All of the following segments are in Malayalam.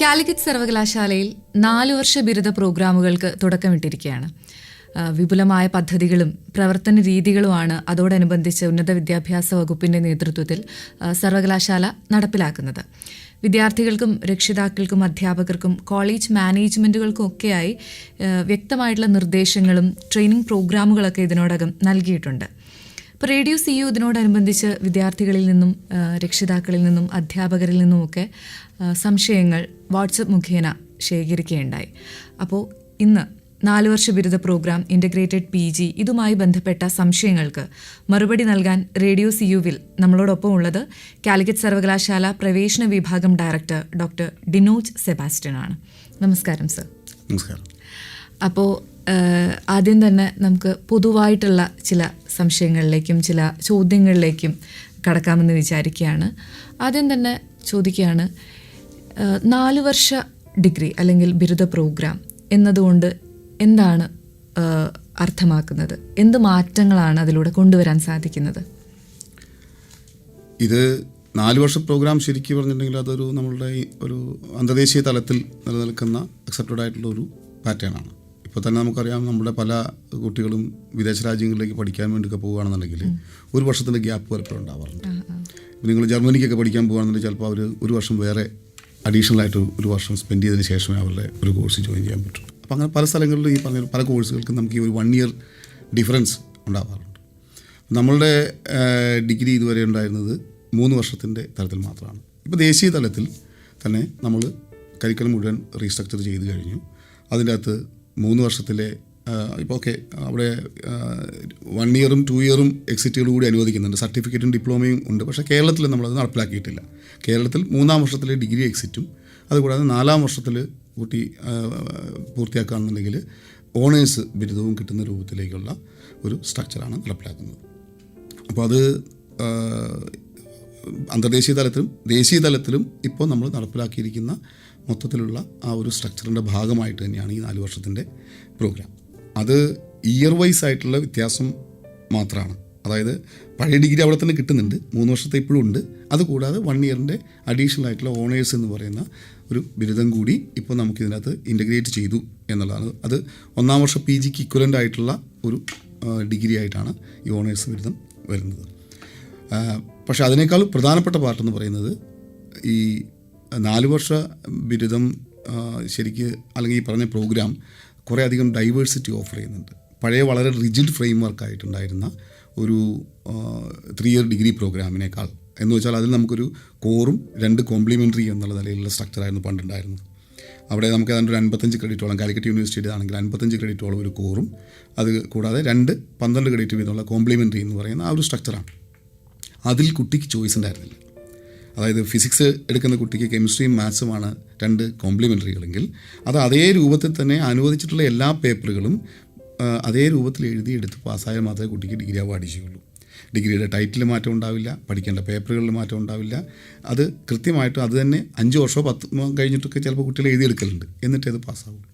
കാലിക്കറ്റ് സർവകലാശാലയിൽ നാലു വർഷ ബിരുദ പ്രോഗ്രാമുകൾക്ക് തുടക്കമിട്ടിരിക്കുകയാണ്. വിപുലമായ പദ്ധതികളും പ്രവർത്തന രീതികളുമാണ് അതോടനുബന്ധിച്ച് ഉന്നത വിദ്യാഭ്യാസ വകുപ്പിന്റെ നേതൃത്വത്തിൽ സർവകലാശാല നടപ്പിലാക്കുന്നത്. വിദ്യാർത്ഥികൾക്കും രക്ഷിതാക്കൾക്കും അധ്യാപകർക്കും കോളേജ് മാനേജ്മെന്റുകൾക്കും ഒക്കെയായി വ്യക്തമായിട്ടുള്ള നിർദ്ദേശങ്ങളും ട്രെയിനിങ് പ്രോഗ്രാമുകളൊക്കെ ഇതിനോടകം നൽകിയിട്ടുണ്ട്. ഇപ്പോൾ റേഡിയോ സി യു ഇതിനോടനുബന്ധിച്ച് വിദ്യാർത്ഥികളിൽ നിന്നും രക്ഷിതാക്കളിൽ നിന്നും അധ്യാപകരിൽ നിന്നുമൊക്കെ സംശയങ്ങൾ വാട്സപ്പ് മുഖേന ശേഖരിക്കുകയുണ്ടായി. അപ്പോൾ ഇന്ന് നാല് വർഷ ബിരുദ പ്രോഗ്രാം ഇന്റഗ്രേറ്റഡ് പി ജി ഇതുമായി ബന്ധപ്പെട്ട സംശയങ്ങൾക്ക് മറുപടി നൽകാൻ റേഡിയോ സി യുവിൽ നമ്മളോടൊപ്പം ഉള്ളത് കാലിക്കറ്റ് സർവകലാശാല പ്രവേശന വിഭാഗം ഡയറക്ടർ ഡോക്ടർ ഡിനോജ് സെബാസ്റ്റ്യൻ ആണ് നമസ്കാരം സർ. നമസ്കാരം. അപ്പോൾ ആദ്യം തന്നെ നമുക്ക് പൊതുവായിട്ടുള്ള ചില സംശയങ്ങളിലേക്കും ചില ചോദ്യങ്ങളിലേക്കും കടക്കാമെന്ന് വിചാരിക്കുകയാണ്. ആദ്യം തന്നെ ചോദിക്കുകയാണ് നാല് വർഷ ഡിഗ്രി അല്ലെങ്കിൽ ബിരുദ പ്രോഗ്രാം എന്നതുകൊണ്ട് എന്താണ് അർത്ഥമാക്കുന്നത്? എന്ത് മാറ്റങ്ങളാണ് അതിലൂടെ കൊണ്ടുവരാൻ സാധിക്കുന്നത്? ഇത് നാല് വർഷ പ്രോഗ്രാം ശരിക്കും പറഞ്ഞിട്ടുണ്ടെങ്കിൽ അതൊരു നമ്മളുടെ ഈ ഒരു അന്തർദേശീയ തലത്തിൽ നിലനിൽക്കുന്ന അക്സെപ്റ്റഡ് ആയിട്ടുള്ള ഒരു പാറ്റേൺ ആണ്. ഇപ്പോൾ തന്നെ നമുക്കറിയാം നമ്മുടെ പല കുട്ടികളും വിദേശ രാജ്യങ്ങളിലേക്ക് പഠിക്കാൻ വേണ്ടിയൊക്കെ പോവുകയാണെന്നുണ്ടെങ്കിൽ ഒരു വർഷത്തിന്റെ ഗ്യാപ്പ് പലപ്പോഴും ഉണ്ടാവാറുണ്ട്. നിങ്ങൾ ജർമ്മനിക്കൊക്കെ പഠിക്കാൻ പോകുകയാണെന്നുണ്ടെങ്കിൽ ചിലപ്പോൾ അവർ ഒരു വർഷം വേറെ അഡീഷണൽ ആയിട്ട് ഒരു വർഷം സ്പെൻഡ് ചെയ്തതിന് ശേഷമേ അവരുടെ ഒരു കോഴ്സ് ജോയിൻ ചെയ്യാൻ പറ്റൂ. അപ്പോൾ അങ്ങനെ പല സ്ഥലങ്ങളിലും ഈ പറഞ്ഞ പല കോഴ്സുകൾക്കും നമുക്ക് ഈ ഒരു വൺ ഇയർ ഡിഫറൻസ് ഉണ്ടാവാറുണ്ട്. നമ്മളുടെ ഡിഗ്രി ഇതുവരെ ഉണ്ടായിരുന്നത് മൂന്ന് വർഷത്തിന്റെ തലത്തിൽ മാത്രമാണ്. ഇപ്പോൾ ദേശീയ തലത്തിൽ തന്നെ നമ്മൾ കരിക്കുലം മുഴുവൻ റീസ്ട്രക്ചർ ചെയ്ത് കഴിഞ്ഞു. അതിന്റെ അകത്ത് മൂന്ന് വർഷത്തിലെ ഇപ്പോൾ ഓക്കെ അവിടെ വൺ ഇയറും ടു ഇയറും എക്സിറ്റുകൾ കൂടി അനുവദിക്കുന്നുണ്ട്. സർട്ടിഫിക്കറ്റും ഡിപ്ലോമയും ഉണ്ട്. പക്ഷേ കേരളത്തിൽ നമ്മളത് നടപ്പിലാക്കിയിട്ടില്ല. കേരളത്തിൽ മൂന്നാം വർഷത്തിലെ ഡിഗ്രി എക്സിറ്റും അതുകൂടാതെ നാലാം വർഷത്തിൽ കൂട്ടി പൂർത്തിയാക്കുകയാണെന്നുണ്ടെങ്കിൽ ഓണേഴ്സ് ബിരുദവും കിട്ടുന്ന രൂപത്തിലേക്കുള്ള ഒരു സ്ട്രക്ചറാണ് നടപ്പിലാക്കുന്നത്. അപ്പോൾ അത് അന്തർദേശീയ തലത്തിലും ദേശീയ തലത്തിലും ഇപ്പോൾ നമ്മൾ നടപ്പിലാക്കിയിരിക്കുന്ന മൊത്തത്തിലുള്ള ആ ഒരു സ്ട്രക്ചറിന്റെ ഭാഗമായിട്ട് തന്നെയാണ് ഈ നാല് വർഷത്തിന്റെ പ്രോഗ്രാം അത് ഇയർ വൈസ് ആയിട്ടുള്ള വ്യത്യാസം മാത്രമാണ് അതായത് പഴയ ഡിഗ്രി അവിടെ തന്നെ കിട്ടുന്നുണ്ട്. മൂന്ന് വർഷത്തെ ഇപ്പോഴും ഉണ്ട്. അതുകൂടാതെ വൺ ഇയറിന്റെ അഡീഷണൽ ആയിട്ടുള്ള ഓണേഴ്സ് എന്ന് പറയുന്ന ഒരു ബിരുദം കൂടി ഇപ്പോൾ നമുക്ക് ഇതിനകത്ത് ഇന്റഗ്രേറ്റ് ചെയ്തു എന്നുള്ളതാണ്. അത് ഒന്നാം വർഷ പി ജിക്ക് ഇക്വലന്റ് ആയിട്ടുള്ള ഒരു ഡിഗ്രി ആയിട്ടാണ് ഈ ഓണേഴ്സ് ബിരുദം വരുന്നത്. പക്ഷേ അതിനേക്കാൾ പ്രധാനപ്പെട്ട പാർട്ടെന്ന് പറയുന്നത് ഈ നാല് വർഷ ബിരുദം ശരിക്ക് അല്ലെങ്കിൽ ഈ പറഞ്ഞ പ്രോഗ്രാം കുറേ അധികം ഡൈവേഴ്സിറ്റി ഓഫർ ചെയ്യുന്നുണ്ട്. പഴയ വളരെ റിജിഡ് ഫ്രെയിം വർക്കായിട്ടുണ്ടായിരുന്ന ഒരു ത്രീ ഇയർ ഡിഗ്രി പ്രോഗ്രാമിനേക്കാൾ എന്ന് വെച്ചാൽ അതിൽ നമുക്കൊരു കോറും രണ്ട് കോംപ്ലിമെന്ററി എന്നുള്ള നിലയിലുള്ള സ്ട്രക്ചറായിരുന്നു പണ്ടുണ്ടായിരുന്നത്. അവിടെ നമുക്ക് അതിന്റെ ഒരു അൻപത്തഞ്ച് ക്രെഡിറ്റോളം കാലിക്കറ്റ് യൂണിവേഴ്സിറ്റി ആണെങ്കിൽ അൻപത്തഞ്ച് ക്രെഡിറ്റോളം ഒരു കോറും അത് കൂടാതെ രണ്ട് പന്ത്രണ്ട് ക്രെഡിറ്റ് വീതമുള്ള കോംപ്ലിമെന്ററി എന്ന് പറയുന്ന ആ ഒരു സ്ട്രക്ചറാണ്. അതിൽ കുട്ടിക്ക് ചോയ്സ് ഉണ്ടായിരുന്നില്ല. അതായത് ഫിസിക്സ് എടുക്കുന്ന കുട്ടിക്ക് കെമിസ്ട്രിയും മാത്സുമാണ് രണ്ട് കോംപ്ലിമെന്ററികളെങ്കിൽ അത് അതേ രൂപത്തിൽ തന്നെ അനുവദിച്ചിട്ടുള്ള എല്ലാ പേപ്പറുകളും അതേ രൂപത്തിൽ എഴുതി എടുത്ത് പാസ്സായാൽ മാത്രമേ കുട്ടിക്ക് ഡിഗ്രി അവാർഡ് ചെയ്യുള്ളൂ ഡിഗ്രിയുടെ ടൈറ്റിൽ മാറ്റം ഉണ്ടാവില്ല പഠിക്കേണ്ട പേപ്പറുകളിൽ മാറ്റം ഉണ്ടാവില്ല. അത് കൃത്യമായിട്ട് അത് തന്നെ അഞ്ച് വർഷമോ പത്ത് കഴിഞ്ഞിട്ടൊക്കെ ചിലപ്പോൾ കുട്ടികൾ എഴുതിയെടുക്കലുണ്ട്. എന്നിട്ടേ അത് പാസ്സാവുള്ളൂ.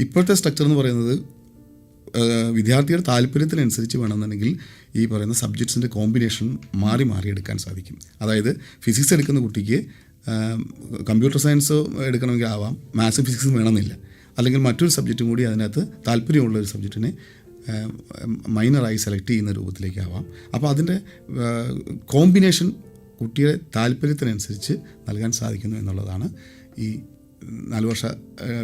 ഇപ്പോഴത്തെ സ്ട്രക്ചർ എന്ന് പറയുന്നത് വിദ്യാർത്ഥിയുടെ താല്പര്യത്തിനനുസരിച്ച് വേണമെന്നുണ്ടെങ്കിൽ ഈ പറയുന്ന സബ്ജക്ട്സിന്റെ കോമ്പിനേഷൻ മാറി മാറി എടുക്കാൻ സാധിക്കും. അതായത് ഫിസിക്സ് എടുക്കുന്ന കുട്ടിക്ക് കമ്പ്യൂട്ടർ സയൻസ് എടുക്കണമെങ്കിൽ ആവാം മാത്സ് ഫിസിക്സ് വേണമെന്നില്ല. അല്ലെങ്കിൽ മറ്റൊരു സബ്ജക്റ്റും കൂടി അതിനകത്ത് താല്പര്യമുള്ള ഒരു സബ്ജക്റ്റിനെ മൈനറായി സെലക്ട് ചെയ്യുന്ന രൂപത്തിലേക്കാവാം അപ്പോൾ അതിന്റെ കോമ്പിനേഷൻ കുട്ടിയുടെ താല്പര്യത്തിനനുസരിച്ച് നൽകാൻ സാധിക്കുന്നു എന്നുള്ളതാണ് ഈ നാല് വർഷ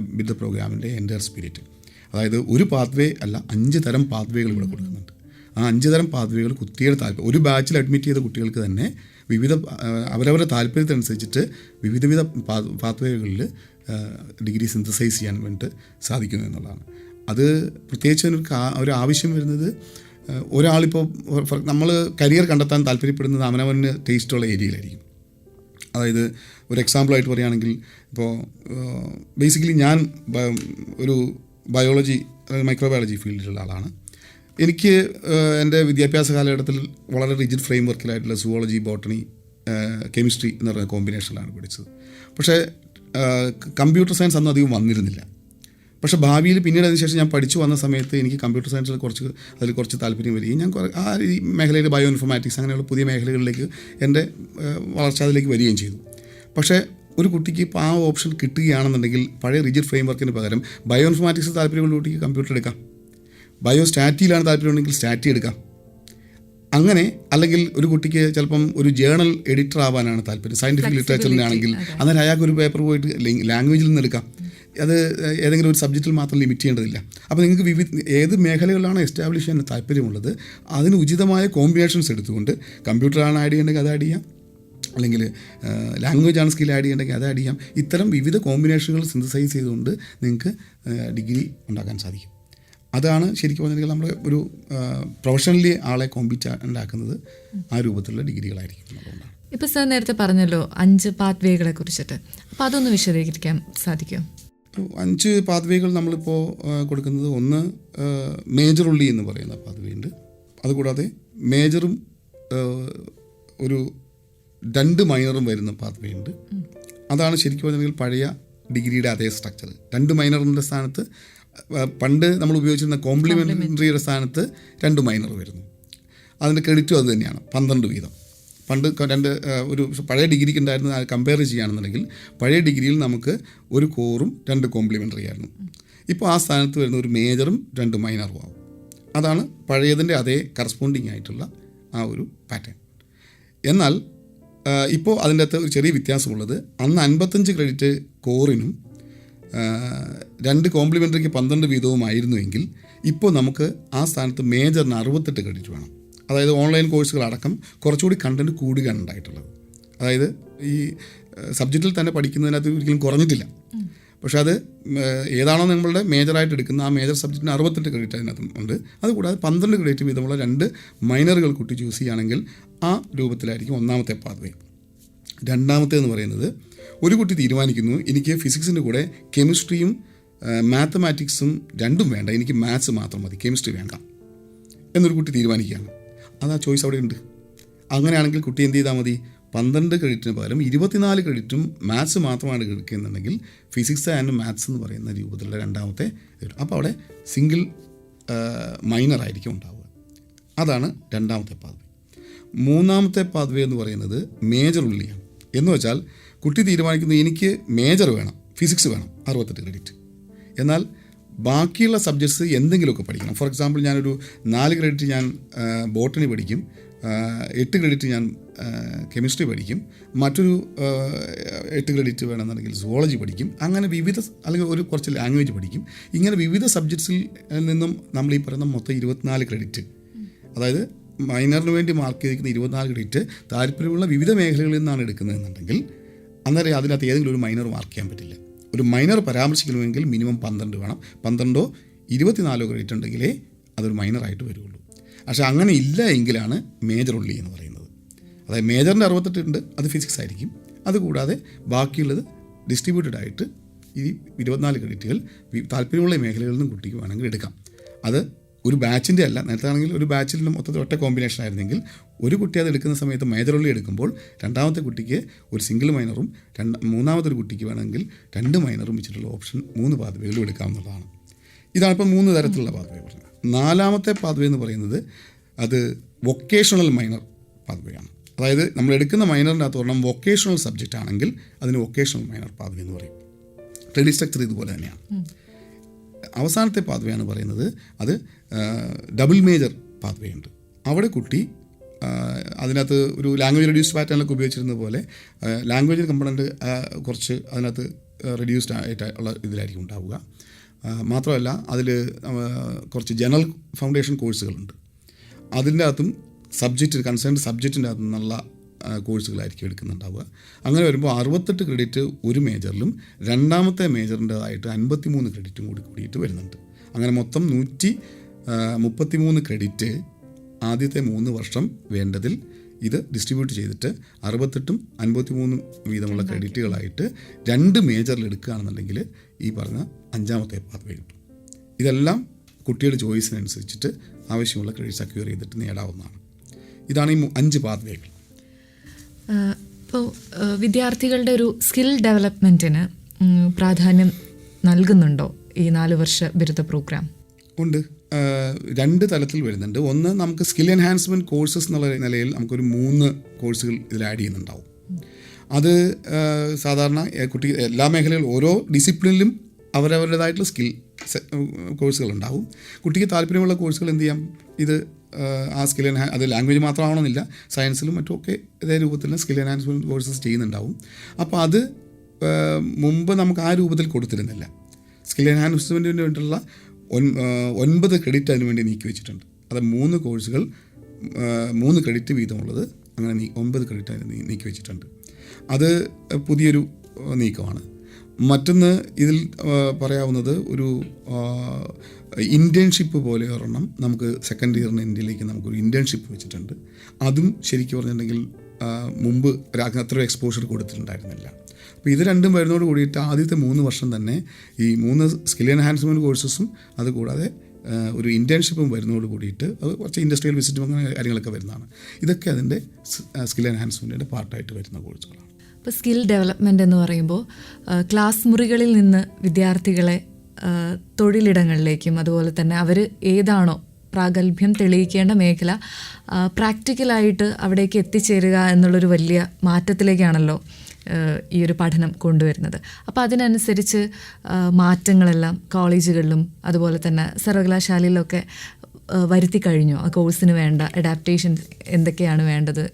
ബിരുദ പ്രോഗ്രാമിന്റെ എന്റെ സ്പിരിറ്റ്. അതായത് ഒരു പാത്വേ അല്ല അഞ്ച് തരം പാത്വേകൾ ഇവിടെ കൊടുക്കുന്നുണ്ട്. ആ അഞ്ച് തരം പാത്വേകൾ കുട്ടിയുടെ താല്പര്യം ഒരു ബാച്ചിൽ അഡ്മിറ്റ് ചെയ്ത കുട്ടികൾക്ക് തന്നെ വിവിധ അവരവരുടെ താല്പര്യത്തിനനുസരിച്ചിട്ട് വിവിധ വിധ പാത്വേകളിൽ ഡിഗ്രി സിന്തസൈസ് ചെയ്യാൻ വേണ്ടിയിട്ട് സാധിക്കുന്നു എന്നുള്ളതാണ്. അത് പ്രത്യേകിച്ച് ഒരു ആവശ്യം വരുന്നത് ഒരാളിപ്പോൾ നമ്മൾ കരിയർ കണ്ടെത്താൻ താല്പര്യപ്പെടുന്നത് അവനവന് ടേസ്റ്റുള്ള ഏരിയയിലായിരിക്കും അതായത് ഒരു എക്സാമ്പിളായിട്ട് പറയുകയാണെങ്കിൽ ഇപ്പോൾ ബേസിക്കലി ഞാൻ ഒരു ബയോളജി മൈക്രോബയോളജി ഫീൽഡിലുള്ള ആളാണ്. എനിക്ക് എന്റെ വിദ്യാഭ്യാസ കാലഘട്ടത്തിൽ വളരെ റിജിഡ് ഫ്രെയിം വർക്കിലായിട്ടുള്ള സുവോളജി ബോട്ടണി കെമിസ്ട്രി എന്ന് പറയുന്ന കോമ്പിനേഷനിലാണ് പഠിച്ചത്. പക്ഷേ കമ്പ്യൂട്ടർ സയൻസ് അന്ന് അധികം വന്നിരുന്നില്ല. പക്ഷെ ഭാവിയിൽ പിന്നീട് അതിനുശേഷം ഞാൻ പഠിച്ചു വന്ന സമയത്ത് എനിക്ക് കമ്പ്യൂട്ടർ സയൻസിൽ കുറച്ച് അതിൽ കുറച്ച് താല്പര്യം വരികയും ഞാൻ ആ ഈ മേഖലയിൽ ബയോ ഇൻഫോമാറ്റിക്സ് അങ്ങനെയുള്ള പുതിയ മേഖലകളിലേക്ക് എന്റെ വളർച്ച അതിലേക്ക് വരികയും ചെയ്തു. പക്ഷേ ഒരു കുട്ടിക്ക് ഇപ്പോൾ ആ ഓപ്ഷൻ കിട്ടുകയാണെന്നുണ്ടെങ്കിൽ പഴയ റിജിഡ് ഫ്രെയിം വർക്കിന് പകരം ബയോ ഇൻഫോമാറ്റിക്സ് താല്പര്യമുള്ള കുട്ടിക്ക് കമ്പ്യൂട്ടർ എടുക്കാം. ബയോ സ്റ്റാറ്റിയിലാണ് താല്പര്യമുണ്ടെങ്കിൽ സ്റ്റാറ്റി എടുക്കാം. അങ്ങനെ അല്ലെങ്കിൽ ഒരു കുട്ടിക്ക് ചിലപ്പം ഒരു ജേണൽ എഡിറ്റർ ആവാനാണ് താല്പര്യം. സയന്റിഫിക് ലിറ്ററേച്ചറിനാണെങ്കിൽ അന്നേരം അയാൾക്ക് ഒരു പേപ്പർ പോയിട്ട് ലാംഗ്വേജിൽ നിന്ന് എടുക്കാം. അത് ഏതെങ്കിലും ഒരു സബ്ജക്റ്റിൽ മാത്രം ലിമിറ്റ് ചെയ്യേണ്ടതില്ല. അപ്പോൾ നിങ്ങൾക്ക് വിവിധ ഏത് മേഖലകളിലാണ് എസ്റ്റാബ്ലിഷ് ചെയ്യാൻ താല്പര്യമുള്ളത് അതിന് ഉചിതമായ കോമ്പിനേഷൻസ് എടുത്തുകൊണ്ട് കമ്പ്യൂട്ടറാണ് ആഡ് ചെയ്യേണ്ടെങ്കിൽ അത് ആഡ് ചെയ്യാം. അല്ലെങ്കിൽ ലാംഗ്വേജ് ആണ് സ്കിൽ ആഡ് ചെയ്യേണ്ടെങ്കിൽ അത് ആഡ് ചെയ്യാം. ഇത്തരം വിവിധ കോമ്പിനേഷനുകൾ സിന്തസൈസ് ചെയ്തുകൊണ്ട് നിങ്ങൾക്ക് ഡിഗ്രി ഉണ്ടാക്കാൻ സാധിക്കും. അതാണ് ശരിക്കും പറഞ്ഞിട്ടുണ്ടെങ്കിൽ നമ്മുടെ ഒരു പ്രൊഫഷണലി ആളെ കോമ്പിച്ച ഉണ്ടാക്കുന്നത് ആ രൂപത്തിലുള്ള ഡിഗ്രികളായിരിക്കും ഇപ്പം സാർ നേരത്തെ പറഞ്ഞല്ലോ അഞ്ച് പാത്വേകളെ കുറിച്ചിട്ട്. അപ്പോൾ അതൊന്ന് വിശദീകരിക്കാൻ സാധിക്കുമോ? ഒരു അഞ്ച് പാത്വേകൾ നമ്മളിപ്പോൾ കൊടുക്കുന്നത് ഒന്ന് മേജർ ഉള്ളി എന്ന് പറയുന്ന പാത്വേ ഉണ്ട്. അതുകൂടാതെ മേജറും ഒരു രണ്ട് മൈനറും വരുന്ന പാത്വേ ഉണ്ട് അതാണ് ശരിക്കും പറഞ്ഞെങ്കിൽ പഴയ ഡിഗ്രിയുടെ അതേ സ്ട്രക്ചർ. രണ്ട് മൈനറിന്റെ സ്ഥാനത്ത് പണ്ട് നമ്മൾ ഉപയോഗിച്ചിരുന്ന കോംപ്ലിമെന്ററിയുടെ സ്ഥാനത്ത് രണ്ട് മൈനർ വരുന്നു. അതിന്റെ ക്രെഡിറ്റും അത് തന്നെയാണ്. പന്ത്രണ്ട് വീതം. പണ്ട് രണ്ട് ഒരു പഴയ ഡിഗ്രിക്ക് ഉണ്ടായിരുന്ന കമ്പയർ ചെയ്യുകയാണെന്നുണ്ടെങ്കിൽ പഴയ ഡിഗ്രിയിൽ നമുക്ക് ഒരു കോറും രണ്ട് കോംപ്ലിമെന്ററി ആയിരുന്നു. ഇപ്പോൾ ആ സ്ഥാനത്ത് വരുന്ന ഒരു മേജറും രണ്ട് മൈനറും ആവും. അതാണ് പഴയതിന്റെ അതേ കറസ്പോണ്ടിങ് ആയിട്ടുള്ള ആ ഒരു പാറ്റേൺ എന്നാൽ ഇപ്പോൾ അതിന്റെ അകത്ത് ഒരു ചെറിയ വ്യത്യാസമുള്ളത്. അന്ന് അൻപത്തഞ്ച് ക്രെഡിറ്റ് കോറിനും രണ്ട് കോംപ്ലിമെന്ററിക്ക് പന്ത്രണ്ട് വീതവുമായിരുന്നുവെങ്കിൽ ഇപ്പോൾ നമുക്ക് ആ സ്ഥാനത്ത് മേജറിന് അറുപത്തെട്ട് ക്രെഡിറ്റ് വേണം. അതായത് ഓൺലൈൻ കോഴ്സുകളടക്കം കുറച്ചുകൂടി കണ്ടന്റ് കൂടുകയാണ് ഉണ്ടായിട്ടുള്ളത്. അതായത് ഈ സബ്ജക്റ്റിൽ തന്നെ പഠിക്കുന്നതിനകത്ത് ഒരിക്കലും കുറഞ്ഞിട്ടില്ല. പക്ഷേ അത് ഏതാണോ നമ്മളുടെ മേജറായിട്ട് എടുക്കുന്ന ആ മേജർ സബ്ജക്റ്റിന് അറുപത്തെട്ട് ക്രെഡിറ്റ് അതിനകത്ത് ഉണ്ട്. അതുകൂടാതെ പന്ത്രണ്ട് ക്രെഡിറ്റ് വീതമുള്ള രണ്ട് മൈനറുകൾ കുട്ടി ചൂസ് ചെയ്യുകയാണെങ്കിൽ ആ രൂപത്തിലായിരിക്കും ഒന്നാമത്തെ പാത്വേ. രണ്ടാമത്തെ എന്ന് പറയുന്നത് ഒരു കുട്ടി തീരുമാനിക്കുന്നു എനിക്ക് ഫിസിക്സിന്റെ കൂടെ കെമിസ്ട്രിയും മാത്തമാറ്റിക്സും രണ്ടും വേണ്ട എനിക്ക് മാത്സ് മാത്രം മതി കെമിസ്ട്രി വേണ്ട എന്നൊരു കുട്ടി തീരുമാനിക്കുകയാണ്. അത് ആ ചോയ്സ് അവിടെ ഉണ്ട്. അങ്ങനെയാണെങ്കിൽ കുട്ടി എന്ത് ചെയ്താൽ മതി? പന്ത്രണ്ട് ക്രെഡിറ്റിന് പകരം ഇരുപത്തിനാല് ക്രെഡിറ്റും മാത്സ് മാത്രമാണ് എടുക്കുന്നുണ്ടെങ്കിൽ ഫിസിക്സ് ആൻഡ് മാത്സ് എന്ന് പറയുന്ന രൂപത്തിലുള്ള രണ്ടാമത്തെ അപ്പോൾ അവിടെ സിംഗിൾ മൈനറായിരിക്കും ഉണ്ടാവുക. അതാണ് രണ്ടാമത്തെ പാതവേ. മൂന്നാമത്തെ പദവി എന്ന് പറയുന്നത് മേജർ ഉള്ളിയാണ്. എന്ന് വെച്ചാൽ കുട്ടി തീരുമാനിക്കുന്നത് എനിക്ക് മേജർ വേണം ഫിസിക്സ് വേണം അറുപത്തെട്ട് ക്രെഡിറ്റ് എന്നാൽ ബാക്കിയുള്ള സബ്ജക്ട്സ് എന്തെങ്കിലുമൊക്കെ പഠിക്കണം. ഫോർ എക്സാമ്പിൾ ഞാനൊരു നാല് ക്രെഡിറ്റ് ഞാൻ ബോട്ടണി പഠിക്കും എട്ട് ക്രെഡിറ്റ് ഞാൻ കെമിസ്ട്രി പഠിക്കും മറ്റൊരു എട്ട് ക്രെഡിറ്റ് വേണമെന്നുണ്ടെങ്കിൽ സുവോളജി പഠിക്കും അങ്ങനെ വിവിധ അല്ലെങ്കിൽ ഒരു കുറച്ച് ലാംഗ്വേജ് പഠിക്കും. ഇങ്ങനെ വിവിധ സബ്ജക്ട്സിൽ നിന്നും നമ്മൾ ഈ പറയുന്ന മൊത്തം ഇരുപത്തിനാല് ക്രെഡിറ്റ് അതായത് മൈനറിന് വേണ്ടി മാർക്ക് ചെയ്തിരിക്കുന്ന ഇരുപത്തിനാല് ക്രെഡിറ്റ് താല്പര്യമുള്ള വിവിധ മേഖലകളിൽ നിന്നാണ് എടുക്കുന്നതെന്നുണ്ടെങ്കിൽ അന്നേരം അതിനകത്ത് ഏതെങ്കിലും ഒരു മൈനർ മാർക്ക് ചെയ്യാൻ പറ്റില്ല. ഒരു മൈനർ പരാമർശിക്കണമെങ്കിൽ മിനിമം പന്ത്രണ്ട് വേണം. പന്ത്രണ്ടോ ഇരുപത്തിനാലോ ക്രെഡിറ്റ് ഉണ്ടെങ്കിലേ അതൊരു മൈനറായിട്ട് വരുള്ളൂ. പക്ഷേ അങ്ങനെ ഇല്ല എങ്കിലാണ് മേജർ ഉള്ളി എന്ന് പറയുന്നത്. അതായത് മേജറിന്റെ അറുപത്തെട്ട് ഉണ്ട് അത് ഫിസിക്സ് ആയിരിക്കും. അതുകൂടാതെ ബാക്കിയുള്ളത് ഡിസ്ട്രിബ്യൂട്ടഡ് ആയിട്ട് ഈ ഇരുപത്തിനാല് ക്രെഡിറ്റുകൾ താല്പര്യമുള്ള മേഖലകളിൽ നിന്നും കുട്ടിക്ക് വേണമെങ്കിൽ എടുക്കാം. അത് ഒരു ബാച്ചിന്റെ അല്ല നേരത്തെ ആണെങ്കിൽ ഒരു ബാച്ചിലും മൊത്തത്തിൽ ഒറ്റ കോമ്പിനേഷൻ ആയിരുന്നെങ്കിൽ ഒരു കുട്ടി അത് എടുക്കുന്ന സമയത്ത് മൈനറുള്ളി എടുക്കുമ്പോൾ രണ്ടാമത്തെ കുട്ടിക്ക് ഒരു സിംഗിൾ മൈനറും രണ്ട് മൂന്നാമത്തെ ഒരു കുട്ടിക്ക് വേണമെങ്കിൽ രണ്ട് മൈനറും വെച്ചിട്ടുള്ള ഓപ്ഷൻ മൂന്ന് പാതവകളും എടുക്കാവുന്നതാണ്. ഇതാണ് ഇപ്പം മൂന്ന് തരത്തിലുള്ള പാതവേ പറഞ്ഞത്. നാലാമത്തെ പാതവേ എന്ന് പറയുന്നത് അത് വൊക്കേഷണൽ മൈനർ പാതവയാണ്. അതായത് നമ്മൾ എടുക്കുന്ന മൈനറിന്റെ അകത്ത് പറഞ്ഞാൽ വൊക്കേഷണൽ സബ്ജക്റ്റ് ആണെങ്കിൽ അതിന് വൊക്കേഷണൽ മൈനർ പാതവേ എന്ന് പറയും. ക്രെഡിറ്റ് സ്ട്രക്ചർ ഇതുപോലെ തന്നെയാണ്. അവസാനത്തെ പാതവയാണ് പറയുന്നത് അത് ഡബിൾ മേജർ പാത്വേ ഉണ്ട്. അവിടെ കുട്ടി അതിനകത്ത് ഒരു ലാംഗ്വേജ് റെഡ്യൂസ് പാറ്റേണിലൊക്കെ ഉപയോഗിച്ചിരുന്ന പോലെ ലാംഗ്വേജ് കമ്പണന്റ് കുറച്ച് അതിനകത്ത് റെഡ്യൂസ്ഡ് ആയിട്ട് ഉള്ള ഇതിലായിരിക്കും ഉണ്ടാവുക. മാത്രമല്ല അതിൽ കുറച്ച് ജനറൽ ഫൗണ്ടേഷൻ കോഴ്സുകളുണ്ട് അതിന്റെ അകത്തും സബ്ജക്റ്റ് കൺസേൺ സബ്ജക്റ്റിന്റെ അകത്തും ആ, കോഴ്സുകളായിരിക്കും എടുക്കുന്നുണ്ടാവുക. അങ്ങനെ വരുമ്പോൾ അറുപത്തെട്ട് ക്രെഡിറ്റ് ഒരു മേജറിലും രണ്ടാമത്തെ മേജറിന്റെതായിട്ട് അൻപത്തി മൂന്ന് ക്രെഡിറ്റും കൂടി കൂടിയിട്ട് വരുന്നുണ്ട്. അങ്ങനെ മൊത്തം നൂറ്റി മുപ്പത്തിമൂന്ന് ക്രെഡിറ്റ് ആദ്യത്തെ മൂന്ന് വർഷം വേണ്ടതിൽ ഇത് ഡിസ്ട്രിബ്യൂട്ട് ചെയ്തിട്ട് അറുപത്തെട്ടും അൻപത്തിമൂന്നും വീതമുള്ള ക്രെഡിറ്റുകളായിട്ട് രണ്ട് മേജറിൽ എടുക്കുകയാണെന്നുണ്ടെങ്കിൽ ഈ പറഞ്ഞ അഞ്ചാമത്തെ പാത്വേ കിട്ടും. ഇതെല്ലാം കുട്ടിയുടെ ചോയ്സിനനുസരിച്ചിട്ട് ആവശ്യമുള്ള ക്രെഡിറ്റ് സെക്യൂർ ചെയ്തിട്ട് നേടാവുന്നതാണ്. ഇതാണ് ഈ അഞ്ച് പാത്വേകൾ ഇപ്പോൾ വിദ്യാർത്ഥികളുടെ ഒരു സ്കിൽ ഡെവലപ്മെന്റിന് പ്രാധാന്യം നൽകുന്നുണ്ടോ ഈ നാല് വർഷ ബിരുദ പ്രോഗ്രാം ഉണ്ട്. രണ്ട് തലത്തിൽ വരുന്നുണ്ട്. ഒന്ന് നമുക്ക് സ്കിൽ എൻഹാൻസ്മെന്റ് കോഴ്സസ് എന്നുള്ള നിലയിൽ നമുക്കൊരു മൂന്ന് കോഴ്സുകൾ ഇതിൽ ആഡ് ചെയ്യുന്നുണ്ടാവും. അത് സാധാരണ കുട്ടി എല്ലാ മേഖലയിലും ഓരോ ഡിസിപ്ലിനിലും അവരവരുടേതായിട്ടുള്ള സ്കിൽ കോഴ്സുകൾ ഉണ്ടാവും കുട്ടിക്ക് താല്പര്യമുള്ള കോഴ്സുകൾ എന്ത് ചെയ്യാം? ഇത് ആ, സ്കിൽ എൻഹാ അത് ലാംഗ്വേജ് മാത്രമാവണമെന്നില്ല സയൻസിലും മറ്റുമൊക്കെ ഇതേ രൂപത്തിൽ സ്കിൽ എൻഹാൻസ്മെന്റ് കോഴ്സസ് ചെയ്യുന്നുണ്ടാവും. അപ്പോൾ അത് മുമ്പ് നമുക്ക് ആ രൂപത്തിൽ കൊടുത്തിരുന്നില്ല. സ്കിൽ എൻഹാൻസ്മെന്റിന് വേണ്ടിയിട്ടുള്ള ഒൻപത് ക്രെഡിറ്റ് അതിന് വേണ്ടി നീക്കി വെച്ചിട്ടുണ്ട്. അത് മൂന്ന് കോഴ്സുകൾ മൂന്ന് ക്രെഡിറ്റ് വീതമുള്ളത് അങ്ങനെ നീ ഒമ്പത് ക്രെഡിറ്റ് അതിന് നീക്കി വെച്ചിട്ടുണ്ട്. അത് പുതിയൊരു നീക്കമാണ്. മറ്റൊന്ന് ഇതിൽ പറയാവുന്നത് ഒരു ഇന്റേൺഷിപ്പ് പോലെ ഒരെണ്ണം നമുക്ക് സെക്കൻഡ് ഇയറിന് ഇന്ത്യയിലേക്ക് നമുക്കൊരു ഇന്റേൺഷിപ്പ് വെച്ചിട്ടുണ്ട്. അതും ശരിക്കും പറഞ്ഞിട്ടുണ്ടെങ്കിൽ മുമ്പ് അത്രയും അത്ര എക്സ്പോഷർ കൊടുത്തിട്ടുണ്ടായിരുന്നില്ല. അപ്പോൾ ഇത് രണ്ടും വരുന്നതോട് കൂടിയിട്ട് ആദ്യത്തെ മൂന്ന് വർഷം തന്നെ ഈ മൂന്ന് സ്കിൽ എൻഹാൻസ്മെന്റ് കോഴ്സസും അതുകൂടാതെ ഒരു ഇന്റേൺഷിപ്പും വരുന്നതോട് കൂടിയിട്ട് അത് കുറച്ച് ഇൻഡസ്ട്രിയൽ വിസിറ്റും അങ്ങനെ കാര്യങ്ങളൊക്കെ വരുന്നതാണ്. ഇതൊക്കെ അതിന്റെ സ്കിൽ എൻഹാൻസ്മെന്റിന്റെ പാർട്ടായിട്ട് വരുന്ന കോഴ്സുകളാണ് ഇപ്പോൾ സ്കിൽ ഡെവലപ്മെന്റ് എന്ന് പറയുമ്പോൾ ക്ലാസ് മുറികളിൽ നിന്ന് വിദ്യാർത്ഥികളെ തൊഴിലിടങ്ങളിലേക്കും അതുപോലെ തന്നെ അവർ ഏതാണോ പ്രാഗൽഭ്യം തെളിയിക്കേണ്ട മേഖല പ്രാക്ടിക്കലായിട്ട് അവിടേക്ക് എത്തിച്ചേരുക എന്നുള്ളൊരു വലിയ മാറ്റത്തിലേക്കാണല്ലോ ഈ ഒരു പഠനം കൊണ്ടുവരുന്നത്. അപ്പോൾ അതിനനുസരിച്ച് മാറ്റങ്ങളെല്ലാം കോളേജുകളിലും അതുപോലെ തന്നെ സർവകലാശാലയിലൊക്കെ വരുത്തി കഴിഞ്ഞു. ആ കോഴ്സിന് വേണ്ട അഡാപ്റ്റേഷൻ എന്തൊക്കെയാണ് വേണ്ടത്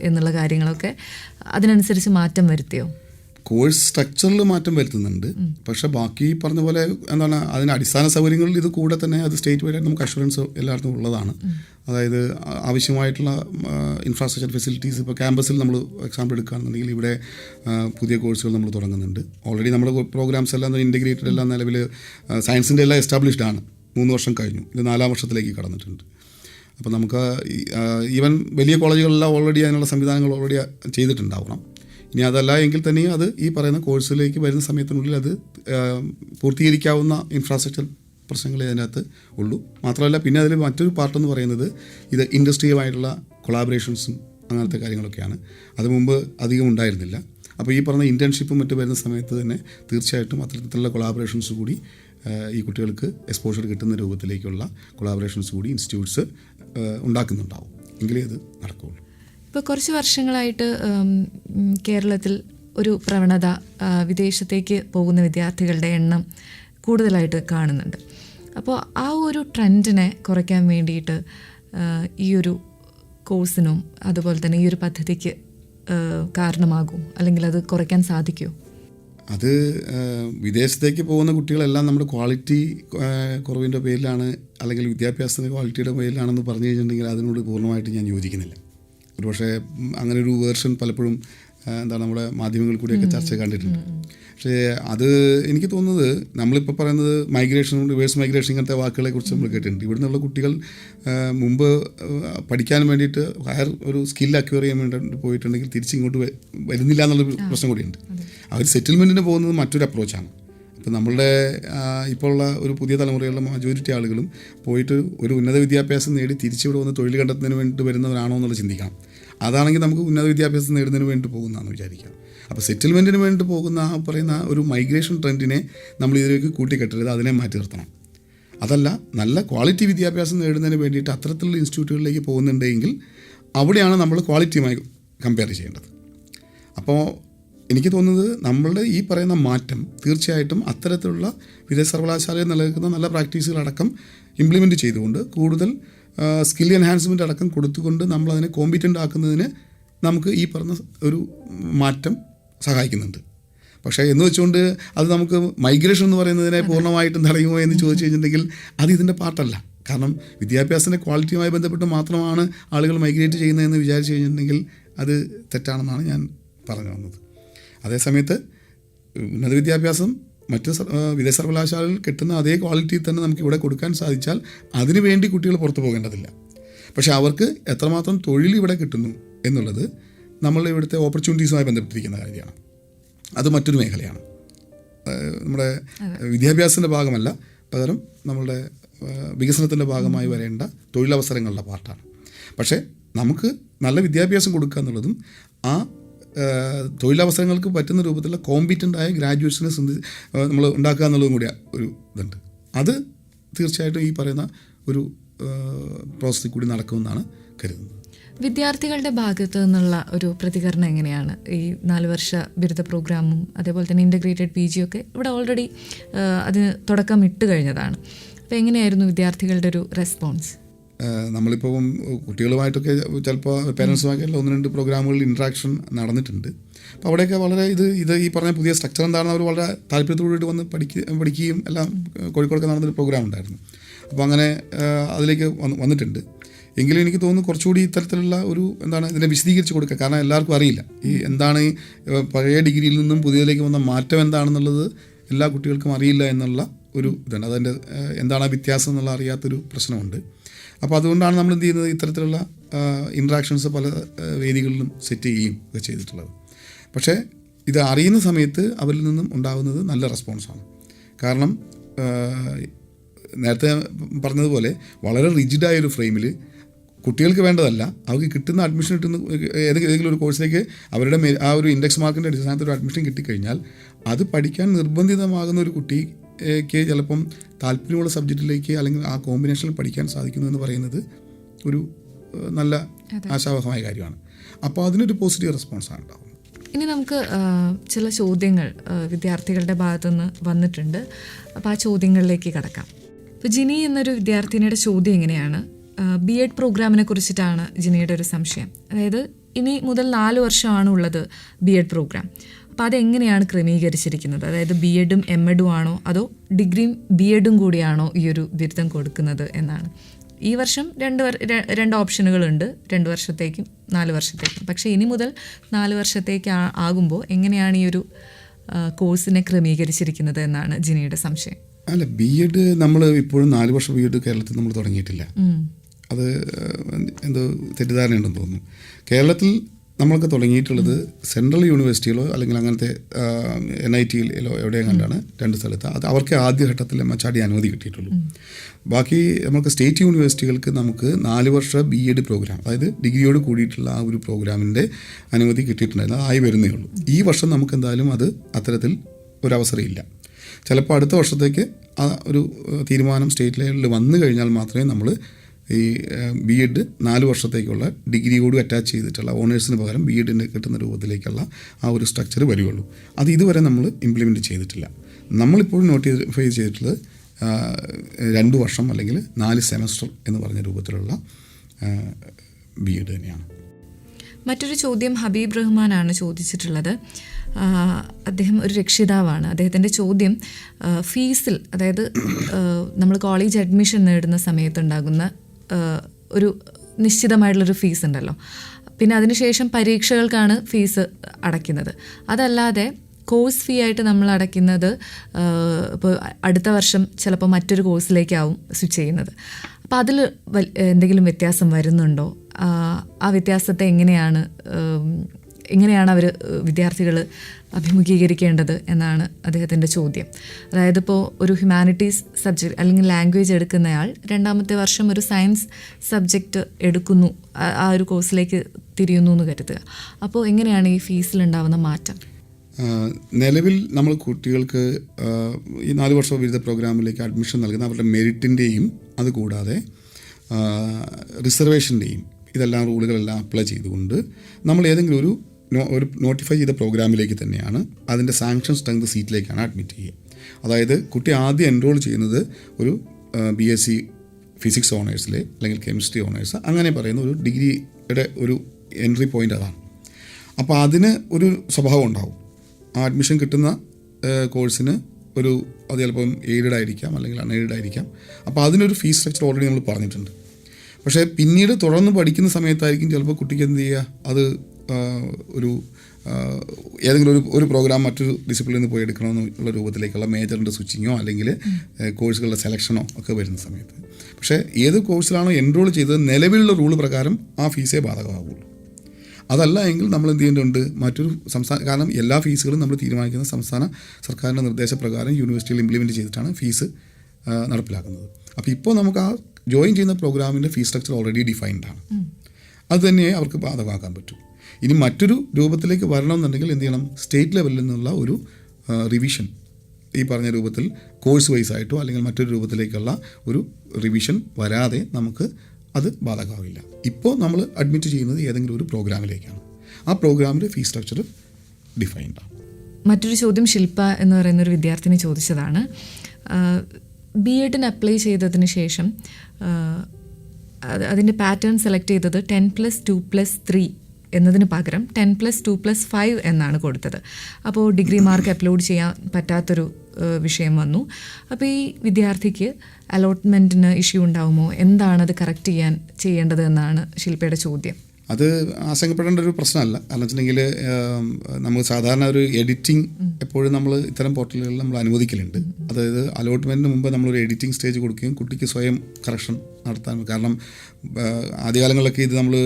എന്നുള്ള കാര്യങ്ങളൊക്കെ അതിനനുസരിച്ച് മാറ്റം വരുത്തിയോ? കോഴ്സ് സ്ട്രക്ചറിൽ മാറ്റം വരുത്തുന്നുണ്ട്. പക്ഷെ ബാക്കി പറഞ്ഞ പോലെ എന്താണ് അതിന് അടിസ്ഥാന സൗകര്യങ്ങളിൽ ഇത് കൂടെ തന്നെ അത് സ്റ്റേറ്റ് വൈഡ് നമുക്ക് അഷുറൻസ് എല്ലായിടത്തും ഉള്ളതാണ്. അതായത് ആവശ്യമായിട്ടുള്ള ഇൻഫ്രാസ്ട്രക്ചർ ഫെസിലിറ്റീസ് ഇപ്പോൾ ക്യാമ്പസിൽ നമ്മൾ എക്സാമ്പിൾ എടുക്കുകയാണെന്നുണ്ടെങ്കിൽ ഇവിടെ പുതിയ കോഴ്സുകൾ നമ്മൾ തുടങ്ങുന്നുണ്ട്. ഓൾറെഡി നമ്മുടെ പ്രോഗ്രാംസ് എല്ലാം ഇന്റഗ്രേറ്റഡ് എല്ലാം നിലവിൽ സയൻസിന്റെ എല്ലാം എസ്റ്റാബ്ലിഷ്ഡ് ആണ്. മൂന്ന് വർഷം കഴിഞ്ഞു. ഇത് നാലാം വർഷത്തിലേക്ക് കടന്നിട്ടുണ്ട്. അപ്പോൾ നമുക്ക് ഈവൻ വലിയ കോളേജുകളെല്ലാം ഓൾറെഡി അതിനുള്ള സംവിധാനങ്ങൾ ഓൾറെഡി ചെയ്തിട്ടുണ്ടാവണം. ഇനി അതല്ല എങ്കിൽ തന്നെയും അത് ഈ പറയുന്ന കോഴ്സിലേക്ക് വരുന്ന സമയത്തിനുള്ളിൽ അത് പൂർത്തീകരിക്കാവുന്ന ഇൻഫ്രാസ്ട്രക്ചർ പ്രശ്നങ്ങളെ അതിനകത്ത് ഉള്ളൂ. മാത്രമല്ല പിന്നെ അതിൽ മറ്റൊരു പാർട്ടെന്ന് പറയുന്നത് ഇത് ഇൻഡസ്ട്രിയുമായിട്ടുള്ള കൊളാബറേഷൻസും അങ്ങനത്തെ കാര്യങ്ങളൊക്കെയാണ്. അത് മുമ്പ് അധികം ഉണ്ടായിരുന്നില്ല. അപ്പോൾ ഈ പറഞ്ഞ ഇന്റേൺഷിപ്പും മറ്റ് വരുന്ന സമയത്ത് തന്നെ തീർച്ചയായിട്ടും അത്തരത്തിലുള്ള കൊളാബറേഷൻസ് കൂടി ഈ കുട്ടികൾക്ക് എക്സ്പോഷർ കിട്ടുന്ന രൂപത്തിലേക്കുള്ള കൊളാബറേഷൻസ് കൂടി ഇൻസ്റ്റിറ്റ്യൂട്ട്സ് ഉണ്ടാക്കുന്നുണ്ടാവും. എങ്കിലേ അത് നടക്കുകയുള്ളൂ. ഇപ്പോൾ കുറച്ച് വർഷങ്ങളായിട്ട് കേരളത്തിൽ ഒരു പ്രവണത വിദേശത്തേക്ക് പോകുന്ന വിദ്യാർത്ഥികളുടെ എണ്ണം കൂടുതലായിട്ട് കാണുന്നുണ്ട്. അപ്പോൾ ആ ഒരു ട്രെൻഡിനെ കുറയ്ക്കാൻ വേണ്ടിയിട്ട് ഈ ഒരു കോഴ്സിനും അതുപോലെ തന്നെ ഈ ഒരു പദ്ധതിക്ക് കാരണമാകും അല്ലെങ്കിൽ അത് കുറയ്ക്കാൻ സാധിക്കുമോ? അത് വിദേശത്തേക്ക് പോകുന്ന കുട്ടികളെല്ലാം നമ്മുടെ ക്വാളിറ്റി കുറവിന്റെ പേരിലാണ് അല്ലെങ്കിൽ വിദ്യാഭ്യാസത്തിന്റെ ക്വാളിറ്റിയുടെ പേരിലാണെന്ന് പറഞ്ഞു കഴിഞ്ഞിട്ടുണ്ടെങ്കിൽ അതിനോട് പൂർണമായിട്ട് ഞാൻ യോജിക്കുന്നില്ല. ഒരുപക്ഷെ അങ്ങനെ ഒരു വേർഷൻ പലപ്പോഴും എന്താ എന്താണ് നമ്മുടെ മാധ്യമങ്ങളിൽ കൂടിയൊക്കെ ചർച്ച കണ്ടിട്ടുണ്ട്. പക്ഷേ അത് എനിക്ക് തോന്നുന്നത് നമ്മളിപ്പോൾ പറയുന്നത് മൈഗ്രേഷൻ റിവേഴ്സ് മൈഗ്രേഷൻ ഇങ്ങനത്തെ വാക്കുകളെ കുറിച്ച് നമ്മൾ കേട്ടിട്ടുണ്ട്. ഇവിടെ നിന്നുള്ള കുട്ടികൾ മുമ്പ് പഠിക്കാൻ വേണ്ടിയിട്ട് ഹയർ ഒരു സ്കിൽ അക്വയർ ചെയ്യാൻ വേണ്ടി പോയിട്ടുണ്ടെങ്കിൽ തിരിച്ചിങ്ങോട്ട് വരുന്നില്ല എന്നുള്ളൊരു പ്രശ്നം കൂടിയുണ്ട്. അവർ സെറ്റിൽമെന്റിന് പോകുന്നത് മറ്റൊരു അപ്രോച്ചാണ് അപ്പോൾ നമ്മളുടെ ഇപ്പോഴുള്ള ഒരു പുതിയ തലമുറയിലുള്ള മജോറിറ്റി ആളുകളും പോയിട്ട് ഒരു ഉന്നത വിദ്യാഭ്യാസം നേടി തിരിച്ചിവിടെ വന്ന് തൊഴിൽ കണ്ടെത്തുന്നതിന് വേണ്ടിയിട്ട് വരുന്നവരാണോ എന്നുള്ളത് ചിന്തിക്കണം. അതാണെങ്കിൽ നമുക്ക് ഉന്നത വിദ്യാഭ്യാസം നേടുന്നതിന് വേണ്ടി പോകുന്നതാണെന്ന് വിചാരിക്കാം. അപ്പോൾ സെറ്റിൽമെന്റിന് വേണ്ടി പോകുന്ന ആ പറയുന്ന ഒരു മൈഗ്രേഷൻ ട്രെൻഡിനെ നമ്മൾ ഇതിലേക്ക് കൂട്ടിക്കെട്ടരുത് അതിനെ മാറ്റി നിർത്തണം. അതല്ല നല്ല ക്വാളിറ്റി വിദ്യാഭ്യാസം നേടുന്നതിന് വേണ്ടിയിട്ട് അത്തരത്തിലുള്ള ഇൻസ്റ്റിറ്റ്യൂട്ടുകളിലേക്ക് പോകുന്നുണ്ടെങ്കിൽ അവിടെയാണ് നമ്മൾ ക്വാളിറ്റിയുമായി കമ്പയർ ചെയ്യേണ്ടത്. അപ്പോൾ എനിക്ക് തോന്നുന്നത് നമ്മളുടെ ഈ പറയുന്ന മാറ്റം തീർച്ചയായിട്ടും അത്തരത്തിലുള്ള വിദേശ സർവകലാശാലയിൽ നിലനിൽക്കുന്ന നല്ല പ്രാക്ടീസുകളടക്കം ഇംപ്ലിമെന്റ് ചെയ്തുകൊണ്ട് കൂടുതൽ സ്കിൽ എൻഹാൻസ്മെന്റ് അടക്കം കൊടുത്തുകൊണ്ട് നമ്മളതിനെ കോമ്പിറ്റന്റ് ആക്കുന്നതിന് നമുക്ക് ഈ പറഞ്ഞ ഒരു മാറ്റം സഹായിക്കുന്നുണ്ട്. പക്ഷേ എന്ന് വെച്ചുകൊണ്ട് അത് നമുക്ക് മൈഗ്രേഷൻ എന്ന് പറയുന്നതിനെ പൂർണമായിട്ടും തടയുമോ എന്ന് ചോദിച്ചു കഴിഞ്ഞിട്ടുണ്ടെങ്കിൽ അത് ഇതിന്റെ പാർട്ടല്ല. കാരണം വിദ്യാഭ്യാസത്തിന്റെ ക്വാളിറ്റിയുമായി ബന്ധപ്പെട്ട് മാത്രമാണ് ആളുകൾ മൈഗ്രേറ്റ് ചെയ്യുന്നതെന്ന് വിചാരിച്ചു കഴിഞ്ഞിട്ടുണ്ടെങ്കിൽ അത് തെറ്റാണെന്നാണ് ഞാൻ പറഞ്ഞു വന്നത്. അതേസമയത്ത് ഉന്നത വിദ്യാഭ്യാസം മറ്റ് വിദേശ സർവകലാശാലയിൽ കിട്ടുന്ന അതേ ക്വാളിറ്റി തന്നെ നമുക്ക് ഇവിടെ കൊടുക്കാൻ സാധിച്ചാൽ അതിനു വേണ്ടി കുട്ടികൾ പുറത്തു പോകേണ്ടതില്ല. പക്ഷേ അവർക്ക് എത്രമാത്രം തൊഴിൽ ഇവിടെ കിട്ടുന്നു എന്നുള്ളത് നമ്മൾ ഇവിടുത്തെ ഓപ്പർച്യൂണിറ്റീസുമായി ബന്ധപ്പെട്ടിരിക്കുന്ന കാര്യമാണ്. അത് മറ്റൊരു മേഖലയാണ്. നമ്മുടെ വിദ്യാഭ്യാസത്തിന്റെ ഭാഗമല്ല പകരം നമ്മളുടെ വികസനത്തിന്റെ ഭാഗമായി വരേണ്ട തൊഴിലവസരങ്ങളുടെ പാർട്ടാണ്. പക്ഷേ നമുക്ക് നല്ല വിദ്യാഭ്യാസം കൊടുക്കുക എന്നുള്ളതും ആ തൊഴിലവസരങ്ങൾക്ക് പറ്റുന്ന രൂപത്തിലുള്ള കോമ്പിറ്റന്റ് ആയ ഗ്രാജുവേഷനെ നമ്മൾ ഉണ്ടാക്കുക എന്നുള്ളതും കൂടി ഒരു ഇതുണ്ട്. അത് തീർച്ചയായിട്ടും ഈ പറയുന്ന ഒരു പ്രോസസ്സിൽ കൂടി നടക്കുമെന്നാണ് കരുതുന്നത്. വിദ്യാർത്ഥികളുടെ ഭാഗത്ത് നിന്നുള്ള ഒരു പ്രതികരണം എങ്ങനെയാണ്? ഈ നാല് വർഷ ബിരുദ പ്രോഗ്രാമും അതേപോലെ തന്നെ ഇന്റഗ്രേറ്റഡ് പി ഒക്കെ ഇവിടെ ഓൾറെഡി അതിന് തുടക്കം ഇട്ട് കഴിഞ്ഞതാണ്. അപ്പോൾ എങ്ങനെയായിരുന്നു വിദ്യാർത്ഥികളുടെ ഒരു റെസ്പോൺസ് നമ്മളിപ്പം കുട്ടികളുമായിട്ടൊക്കെ ചിലപ്പോൾ പേരൻസുമായിട്ടുള്ള ഒന്ന് രണ്ട് പ്രോഗ്രാമുകളിൽ ഇൻട്രാക്ഷൻ നടന്നിട്ടുണ്ട്. അപ്പോൾ അവിടെയൊക്കെ വളരെ ഇത് ഇത് ഈ പറഞ്ഞ പുതിയ സ്ട്രക്ചർ എന്താണെന്ന് അവർ വളരെ താല്പര്യത്തോടുകൂടി വന്ന് പഠിക്കുക പഠിക്കുകയും എല്ലാം കോഴിക്കോടൊക്കെ നടന്നൊരു പ്രോഗ്രാം ഉണ്ടായിരുന്നു. അപ്പോൾ അങ്ങനെ അതിലേക്ക് വന്ന് വന്നിട്ടുണ്ട്. എങ്കിലും എനിക്ക് തോന്നുന്നു കുറച്ചുകൂടി ഇത്തരത്തിലുള്ള ഒരു എന്താണ് ഇതിനെ വിശദീകരിച്ച് കൊടുക്കുക കാരണം എല്ലാവർക്കും അറിയില്ല. ഈ എന്താണ് പഴയ ഡിഗ്രിയിൽ നിന്നും പുതിയതിലേക്ക് വന്ന മാറ്റം എന്താണെന്നുള്ളത് എല്ലാ കുട്ടികൾക്കും അറിയില്ല എന്നുള്ള ഒരു ഇതാണ്. അതിന്റെ എന്താണ് ആ വ്യത്യാസം എന്നുള്ള അറിയാത്തൊരു പ്രശ്നമുണ്ട്. അപ്പോൾ അതുകൊണ്ടാണ് നമ്മൾ എന്ത് ചെയ്യുന്നത്? ഇത്തരത്തിലുള്ള ഇൻട്രാക്ഷൻസ് പല വേദികളിലും സെറ്റ് ചെയ്യുകയും ഒക്കെ ചെയ്തിട്ടുള്ളത്. പക്ഷേ ഇത് അറിയുന്ന സമയത്ത് അവരിൽ നിന്നും ഉണ്ടാകുന്നത് നല്ല റെസ്പോൺസാണ് കാരണം നേരത്തെ പറഞ്ഞതുപോലെ വളരെ റിജിഡായ ഒരു ഫ്രെയിമിൽ കുട്ടികൾക്ക് വേണ്ടതല്ല അവർക്ക് കിട്ടുന്ന അഡ്മിഷൻ കിട്ടുന്ന ഏതെങ്കിലും ഒരു കോഴ്സിലേക്ക് അവരുടെ ആ ഒരു ഇൻഡെക്സ് മാർക്കിന്റെ അടിസ്ഥാനത്തിൽ ഒരു അഡ്മിഷൻ കിട്ടിക്കഴിഞ്ഞാൽ അത് പഠിക്കാൻ നിർബന്ധിതമാകുന്ന ഒരു കുട്ടിക്ക് ചിലപ്പം താല്പര്യമുള്ള സബ്ജക്റ്റിലേക്ക് അല്ലെങ്കിൽ ആ കോമ്പിനേഷനിൽ പഠിക്കാൻ സാധിക്കുന്നു എന്ന് പറയുന്നത് ഒരു നല്ല ആശാവഹമായ കാര്യമാണ്. അപ്പോൾ അതിനൊരു പോസിറ്റീവ് റെസ്പോൺസാണ് ഉണ്ടാവും ഇനി നമുക്ക് ചില ചോദ്യങ്ങൾ വിദ്യാർത്ഥികളുടെ ഭാഗത്തുനിന്ന് വന്നിട്ടുണ്ട്. അപ്പോൾ ആ ചോദ്യങ്ങളിലേക്ക് കടക്കാം. ഇപ്പോൾ ജിനി എന്നൊരു വിദ്യാർത്ഥിനിയുടെ ചോദ്യം എങ്ങനെയാണ്? ബി എഡ് പ്രോഗ്രാമിനെ കുറിച്ചിട്ടാണ് ജിനിയുടെ ഒരു സംശയം. അതായത് ഇനി മുതൽ നാല് വർഷമാണ് ഉള്ളത് ബി എഡ് പ്രോഗ്രാം. അപ്പോൾ അതെങ്ങനെയാണ് ക്രമീകരിച്ചിരിക്കുന്നത്? അതായത് ബി എഡും എം എഡും ആണോ? അതോ ഡിഗ്രിയും ബി എഡും കൂടിയാണോ ഈ ഒരു ബിരുദം കൊടുക്കുന്നത് എന്നാണ്. ഈ വർഷം രണ്ട് രണ്ട് ഓപ്ഷനുകളുണ്ട്. രണ്ട് വർഷത്തേക്കും നാല് വർഷത്തേക്കും. പക്ഷേ ഇനി മുതൽ നാല് വർഷത്തേക്ക് ആകുമ്പോൾ എങ്ങനെയാണ് ഈ ഒരു കോഴ്സിനെ ക്രമീകരിച്ചിരിക്കുന്നത് എന്നാണ് ജിനിയുടെ സംശയം. അല്ല ബി എഡ് നമ്മൾ ഇപ്പോഴും നാല് വർഷം ബി എഡ് കേരളത്തിൽ നമ്മൾ തുടങ്ങിയിട്ടില്ല. അത് എന്തോ തെറ്റിദ്ധാരണയുണ്ടെന്ന് തോന്നുന്നു. കേരളത്തിൽ നമ്മളൊക്കെ തുടങ്ങിയിട്ടുള്ളത് സെൻട്രൽ യൂണിവേഴ്സിറ്റിയിലോ അല്ലെങ്കിൽ അങ്ങനത്തെ എൻ ഐ ടിയിലോ എവിടെയും കണ്ടാണ് രണ്ട് സ്ഥലത്ത്. അത് അവർക്ക് ആദ്യഘട്ടത്തിൽ എം എച്ച് ആർ ഡി അനുമതി കിട്ടിയിട്ടുള്ളൂ. ബാക്കി നമുക്ക് സ്റ്റേറ്റ് യൂണിവേഴ്സിറ്റികൾക്ക് നമുക്ക് നാല് വർഷ ബി എഡ് പ്രോഗ്രാം അതായത് ഡിഗ്രിയോട് കൂടിയിട്ടുള്ള ആ ഒരു പ്രോഗ്രാമിന്റെ അനുമതി കിട്ടിയിട്ടുണ്ടായിരുന്നു. ആയി വരുന്നേ ഉള്ളൂ. ഈ വർഷം നമുക്ക് എന്തായാലും അത് അത്തരത്തിൽ ഒരവസരമില്ല ചിലപ്പോൾ അടുത്ത വർഷത്തേക്ക് ആ ഒരു തീരുമാനം സ്റ്റേറ്റ് ലെവലിൽ വന്നു കഴിഞ്ഞാൽ മാത്രമേ നമ്മൾ ഈ ബി എഡ് നാല് വർഷത്തേക്കുള്ള ഡിഗ്രിയോട് അറ്റാച്ച് ചെയ്തിട്ടുള്ള ഓണേഴ്സിന് പകരം ബി എഡിന് കിട്ടുന്ന രൂപത്തിലേക്കുള്ള ആ ഒരു സ്ട്രക്ചർ വരികയുള്ളൂ അത് ഇതുവരെ നമ്മൾ ഇംപ്ലിമെന്റ് ചെയ്തിട്ടില്ല. നമ്മളിപ്പോഴും നോട്ടിഫൈ ചെയ്തിട്ടുള്ളത് രണ്ട് വർഷം അല്ലെങ്കിൽ നാല് സെമസ്റ്റർ എന്ന് പറഞ്ഞ രൂപത്തിലുള്ള ബി എഡ് തന്നെയാണ്. മറ്റൊരു ചോദ്യം ഹബീബ് റഹ്മാനാണ് ചോദിച്ചിട്ടുള്ളത്. അദ്ദേഹം ഒരു രക്ഷിതാവാണ്. അദ്ദേഹത്തിന്റെ ചോദ്യം ഫീസിൽ അതായത് നമ്മൾ കോളേജ് അഡ്മിഷൻ നേടുന്ന സമയത്തുണ്ടാകുന്ന ഒരു നിശ്ചിതമായിട്ടുള്ളൊരു ഫീസ് ഉണ്ടല്ലോ. പിന്നെ അതിനുശേഷം പരീക്ഷകൾക്കാണ് ഫീസ് അടയ്ക്കുന്നത്. അതല്ലാതെ കോഴ്സ് ഫീ ആയിട്ട് നമ്മൾ അടയ്ക്കുന്നത് ഇപ്പോൾ അടുത്ത വർഷം ചിലപ്പോൾ മറ്റൊരു കോഴ്സിലേക്കാവും സ്വിച്ച് ചെയ്യുന്നത്. അപ്പോൾ അതിൽ എന്തെങ്കിലും വ്യത്യാസം വരുന്നുണ്ടോ? ആ, വ്യത്യാസത്തെ എങ്ങനെയാണ് എങ്ങനെയാണ് അവർ വിദ്യാർത്ഥികൾ അഭിമുഖീകരിക്കേണ്ടത് എന്നാണ് അദ്ദേഹത്തിന്റെ ചോദ്യം. അതായത് ഇപ്പോൾ ഒരു ഹ്യൂമാനിറ്റീസ് സബ്ജക്റ്റ് അല്ലെങ്കിൽ ലാംഗ്വേജ് എടുക്കുന്നയാൾ രണ്ടാമത്തെ വർഷം ഒരു സയൻസ് സബ്ജക്റ്റ് എടുക്കുന്നു ആ- ഒരു കോഴ്സിലേക്ക് തിരിയുന്നു എന്ന് കരുതുക. അപ്പോൾ എങ്ങനെയാണ് ഈ ഫീസിലുണ്ടാവുന്ന മാറ്റം? നിലവിൽ നമ്മൾ കുട്ടികൾക്ക് ഈ നാല് വർഷ ബിരുദ പ്രോഗ്രാമിലേക്ക് അഡ്മിഷൻ നൽകുന്ന അവരുടെ മെറിറ്റിന്റെയും അതുകൂടാതെ റിസർവേഷന്റെയും ഇതെല്ലാം റൂളുകളെല്ലാം അപ്ലൈ ചെയ്തുകൊണ്ട് നമ്മൾ ഏതെങ്കിലും ഒരു ഒരു നോട്ടിഫൈ ചെയ്ത പ്രോഗ്രാമിലേക്ക് തന്നെയാണ് അതിന്റെ സാങ്ഷൻ സ്ട്രെങ്ത് സീറ്റിലേക്കാണ് അഡ്മിറ്റ് ചെയ്യുക. അതായത് കുട്ടി ആദ്യം എൻറോൾ ചെയ്യുന്നത് ഒരു ബി എസ് സി ഫിസിക്സ് ഓണേഴ്സിൽ അല്ലെങ്കിൽ കെമിസ്ട്രി ഓണേഴ്സ് അങ്ങനെ പറയുന്ന ഒരു ഡിഗ്രിയുടെ ഒരു എൻട്രി പോയിന്റ് അതാണ്. അപ്പോൾ അതിന് ഒരു സ്വഭാവം ഉണ്ടാവും. ആ അഡ്മിഷൻ കിട്ടുന്ന കോഴ്സിന് ഒരു അത് ചിലപ്പം എയ്ഡഡ് ആയിരിക്കാം അല്ലെങ്കിൽ അൺഎയ്ഡഡ് ആയിരിക്കാം. അപ്പോൾ അതിനൊരു ഫീസ് സ്ട്രക്ചർ ഓൾറെഡി നമ്മൾ പറഞ്ഞിട്ടുണ്ട്. പക്ഷേ പിന്നീട് തുടർന്ന് പഠിക്കുന്ന സമയത്തായിരിക്കും ചിലപ്പോൾ കുട്ടിക്ക് എന്ത് ചെയ്യുക? അത് ഒരു ഏതെങ്കിലും ഒരു ഒരു പ്രോഗ്രാം മറ്റൊരു ഡിസിപ്ലിനിൽ നിന്ന് പോയി എടുക്കണമെന്നുള്ള രൂപത്തിലേക്കുള്ള മേജറിന്റെ സ്വിച്ചിങ്ങോ അല്ലെങ്കിൽ കോഴ്സുകളുടെ സെലക്ഷനോ ഒക്കെ വരുന്ന സമയത്ത്. പക്ഷേ ഏത് കോഴ്സിലാണോ എൻറോൾ ചെയ്തത് നിലവിലുള്ള റൂൾ പ്രകാരം ആ ഫീസേ ബാധകമാകുള്ളൂ അതല്ല എങ്കിൽ നമ്മൾ എന്ത് ചെയ്യേണ്ടതുണ്ട്? മറ്റൊരു സംസ്ഥാന കാരണം എല്ലാ ഫീസുകളും നമ്മൾ തീരുമാനിക്കുന്ന സംസ്ഥാന സർക്കാരിന്റെ നിർദ്ദേശപ്രകാരം യൂണിവേഴ്സിറ്റിയിൽ ഇംപ്ലിമെന്റ് ചെയ്തിട്ടാണ് ഫീസ് നടപ്പിലാക്കുന്നത്. അപ്പോൾ ഇപ്പോൾ നമുക്ക് ആ ജോയിൻ ചെയ്യുന്ന പ്രോഗ്രാമിന്റെ ഫീസ് സ്ട്രക്ചർ ഓൾറെഡി ഡിഫൈൻഡ് ആണ്. അത് തന്നെ അവർക്ക് ബാധകമാക്കാൻ പറ്റും. ഇനി മറ്റൊരു രൂപത്തിലേക്ക് വരണമെന്നുണ്ടെങ്കിൽ എന്ത് ചെയ്യണം? സ്റ്റേറ്റ് ലെവലിൽ നിന്നുള്ള ഒരു റിവിഷൻ ഈ പറഞ്ഞ രൂപത്തിൽ കോഴ്സ് വൈസ് ആയിട്ടോ അല്ലെങ്കിൽ മറ്റൊരു രൂപത്തിലേക്കുള്ള ഒരു റിവിഷൻ വരാതെ നമുക്ക് അത് ബാധകമാവില്ല. ഇപ്പോൾ നമ്മൾ അഡ്മിറ്റ് ചെയ്യുന്നത് ഏതെങ്കിലും ഒരു പ്രോഗ്രാമിലേക്കാണ് ആ പ്രോഗ്രാമിന്റെ ഫീസ് സ്ട്രക്ചർ ഡിഫൈൻഡ് ആണ്. മറ്റൊരു ചോദ്യം ശില്പ എന്ന് പറയുന്ന ഒരു വിദ്യാർത്ഥിനി ചോദിച്ചതാണ്. ബി എഡിന് അപ്ലൈ ചെയ്തതിന് ശേഷം അതിന്റെ പാറ്റേൺ സെലക്ട് ചെയ്തത് ten plus two plus three എന്നതിന് പകരം ten plus two plus five എന്നാണ് കൊടുത്തത്. അപ്പോൾ ഡിഗ്രി മാർക്ക് അപ്ലോഡ് ചെയ്യാൻ പറ്റാത്തൊരു വിഷയം വന്നു. അപ്പോൾ ഈ വിദ്യാർത്ഥിക്ക് അലോട്ട്മെന്റിന് ഇഷ്യൂ ഉണ്ടാവുമോ? എന്താണത് കറക്റ്റ് ചെയ്യാൻ ചെയ്യേണ്ടത് എന്നാണ് ശില്പയുടെ ചോദ്യം. അത് ആശങ്കപ്പെടേണ്ട ഒരു പ്രശ്നമല്ല. കാരണം വെച്ചിട്ടുണ്ടെങ്കിൽ നമുക്ക് സാധാരണ ഒരു എഡിറ്റിംഗ് എപ്പോഴും നമ്മൾ ഇത്തരം പോർട്ടലുകളിൽ നമ്മൾ അനുവദിക്കലുണ്ട്. അതായത് അലോട്ട്മെന്റിന് മുമ്പ് നമ്മളൊരു എഡിറ്റിംഗ് സ്റ്റേജ് കൊടുക്കുകയും കുട്ടിക്ക് സ്വയം കറക്ഷൻ നടത്താൻ. കാരണം ആദ്യകാലങ്ങളിലൊക്കെ ഇത് നമ്മൾ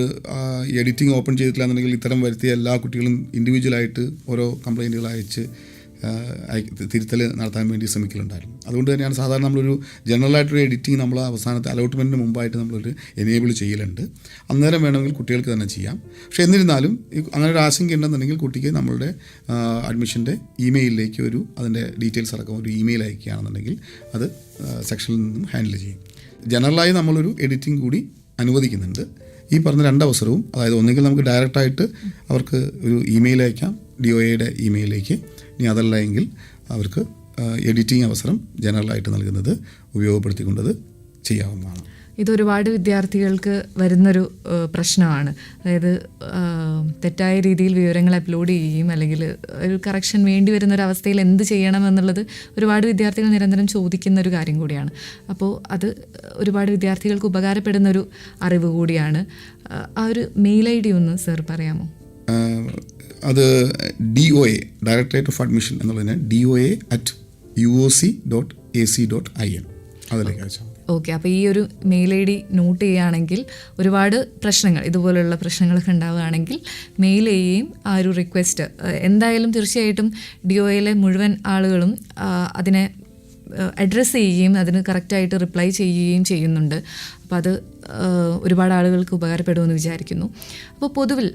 എഡിറ്റിംഗ് ഓപ്പൺ ചെയ്തിട്ടില്ല എന്നുണ്ടെങ്കിൽ ഇത്തരം വരുത്തിയ എല്ലാ കുട്ടികളും ഇൻഡിവിജ്വലായിട്ട് ഓരോ കംപ്ലയിന്റുകൾ അയച്ച് തിരുത്തൽ നടത്താൻ വേണ്ടി ശ്രമിക്കലുണ്ടായിരുന്നു. അതുകൊണ്ട് തന്നെയാണ് സാധാരണ നമ്മളൊരു ജനറൽ ആയിട്ടൊരു എഡിറ്റിംഗ് നമ്മൾ അവസാനത്തെ അലോട്ട്മെന്റിന് മുമ്പായിട്ട് നമ്മളൊരു എനേബിൾ ചെയ്യലുണ്ട്. അന്നേരം വേണമെങ്കിൽ കുട്ടികൾക്ക് തന്നെ ചെയ്യാം. പക്ഷേ എന്നിരുന്നാലും അങ്ങനെ ഒരു ആശങ്ക ഉണ്ടെന്നുണ്ടെങ്കിൽ കുട്ടിക്ക് നമ്മളുടെ അഡ്മിഷന്റെ ഇമെയിലിലേക്ക് ഒരു അതിന്റെ ഡീറ്റെയിൽസ് അടക്കം ഒരു ഇമെയിൽ അയക്കുകയാണെന്നുണ്ടെങ്കിൽ അത് സെക്ഷനിൽ നിന്നും ഹാൻഡിൽ ചെയ്യും. ജനറലായി നമ്മളൊരു എഡിറ്റിംഗ് കൂടി അനുവദിക്കുന്നുണ്ട്. ഈ പറഞ്ഞ രണ്ടവസരവും അതായത് ഒന്നുകിൽ നമുക്ക് ഡയറക്റ്റായിട്ട് അവർക്ക് ഒരു ഇമെയിൽ അയക്കാം ഡി ഒ എയുടെ ഇമെയിലേക്ക്. ഇനി അതല്ല എങ്കിൽ അവർക്ക് എഡിറ്റിംഗ് അവസരം ജനറലായിട്ട് നൽകുന്നത് ഉപയോഗപ്പെടുത്തിക്കൊണ്ടത് ചെയ്യാവുന്നതാണ്. ഇത് ഒരുപാട് വിദ്യാർത്ഥികൾക്ക് വരുന്നൊരു പ്രശ്നമാണ്. അതായത് തെറ്റായ രീതിയിൽ വിവരങ്ങൾ അപ്ലോഡ് ചെയ്യുകയും അല്ലെങ്കിൽ ഒരു കറക്ഷൻ വേണ്ടി വരുന്ന ഒരു അവസ്ഥയിൽ എന്ത് ചെയ്യണം എന്നുള്ളത് ഒരുപാട് വിദ്യാർത്ഥികൾ നിരന്തരം ചോദിക്കുന്ന ഒരു കാര്യം കൂടിയാണ്. അപ്പോൾ അത് ഒരുപാട് വിദ്യാർത്ഥികൾക്ക് ഉപകാരപ്പെടുന്ന ഒരു അറിവ് കൂടിയാണ്. ആ ഒരു മെയിൽ ഐ ഡി ഒന്ന് സർ പറയാമോ? അത് D O A directorate of admission എന്നുള്ളതിന് D O A at U O C dot A C dot I N അതിലേക്ക് അയച്ചാൽ ഓക്കെ അപ്പോൾ ഈ ഒരു മെയിൽ ഐ ഡി നോട്ട് ചെയ്യുകയാണെങ്കിൽ ഒരുപാട് പ്രശ്നങ്ങൾ ഇതുപോലുള്ള പ്രശ്നങ്ങളൊക്കെ ഉണ്ടാവുകയാണെങ്കിൽ മെയിൽ ചെയ്യുകയും ആ ഒരു റിക്വസ്റ്റ് എന്തായാലും തീർച്ചയായിട്ടും ഡി ഒ എയിലെ മുഴുവൻ ആളുകളും അതിനെ അഡ്രസ്സ് ചെയ്യുകയും അതിന് കറക്റ്റായിട്ട് റിപ്ലൈ ചെയ്യുകയും ചെയ്യുന്നുണ്ട്. അപ്പോൾ അത് ഒരുപാട് ആളുകൾക്ക് ഉപകാരപ്പെടുമെന്ന് വിചാരിക്കുന്നു. അപ്പോൾ പൊതുവിൽ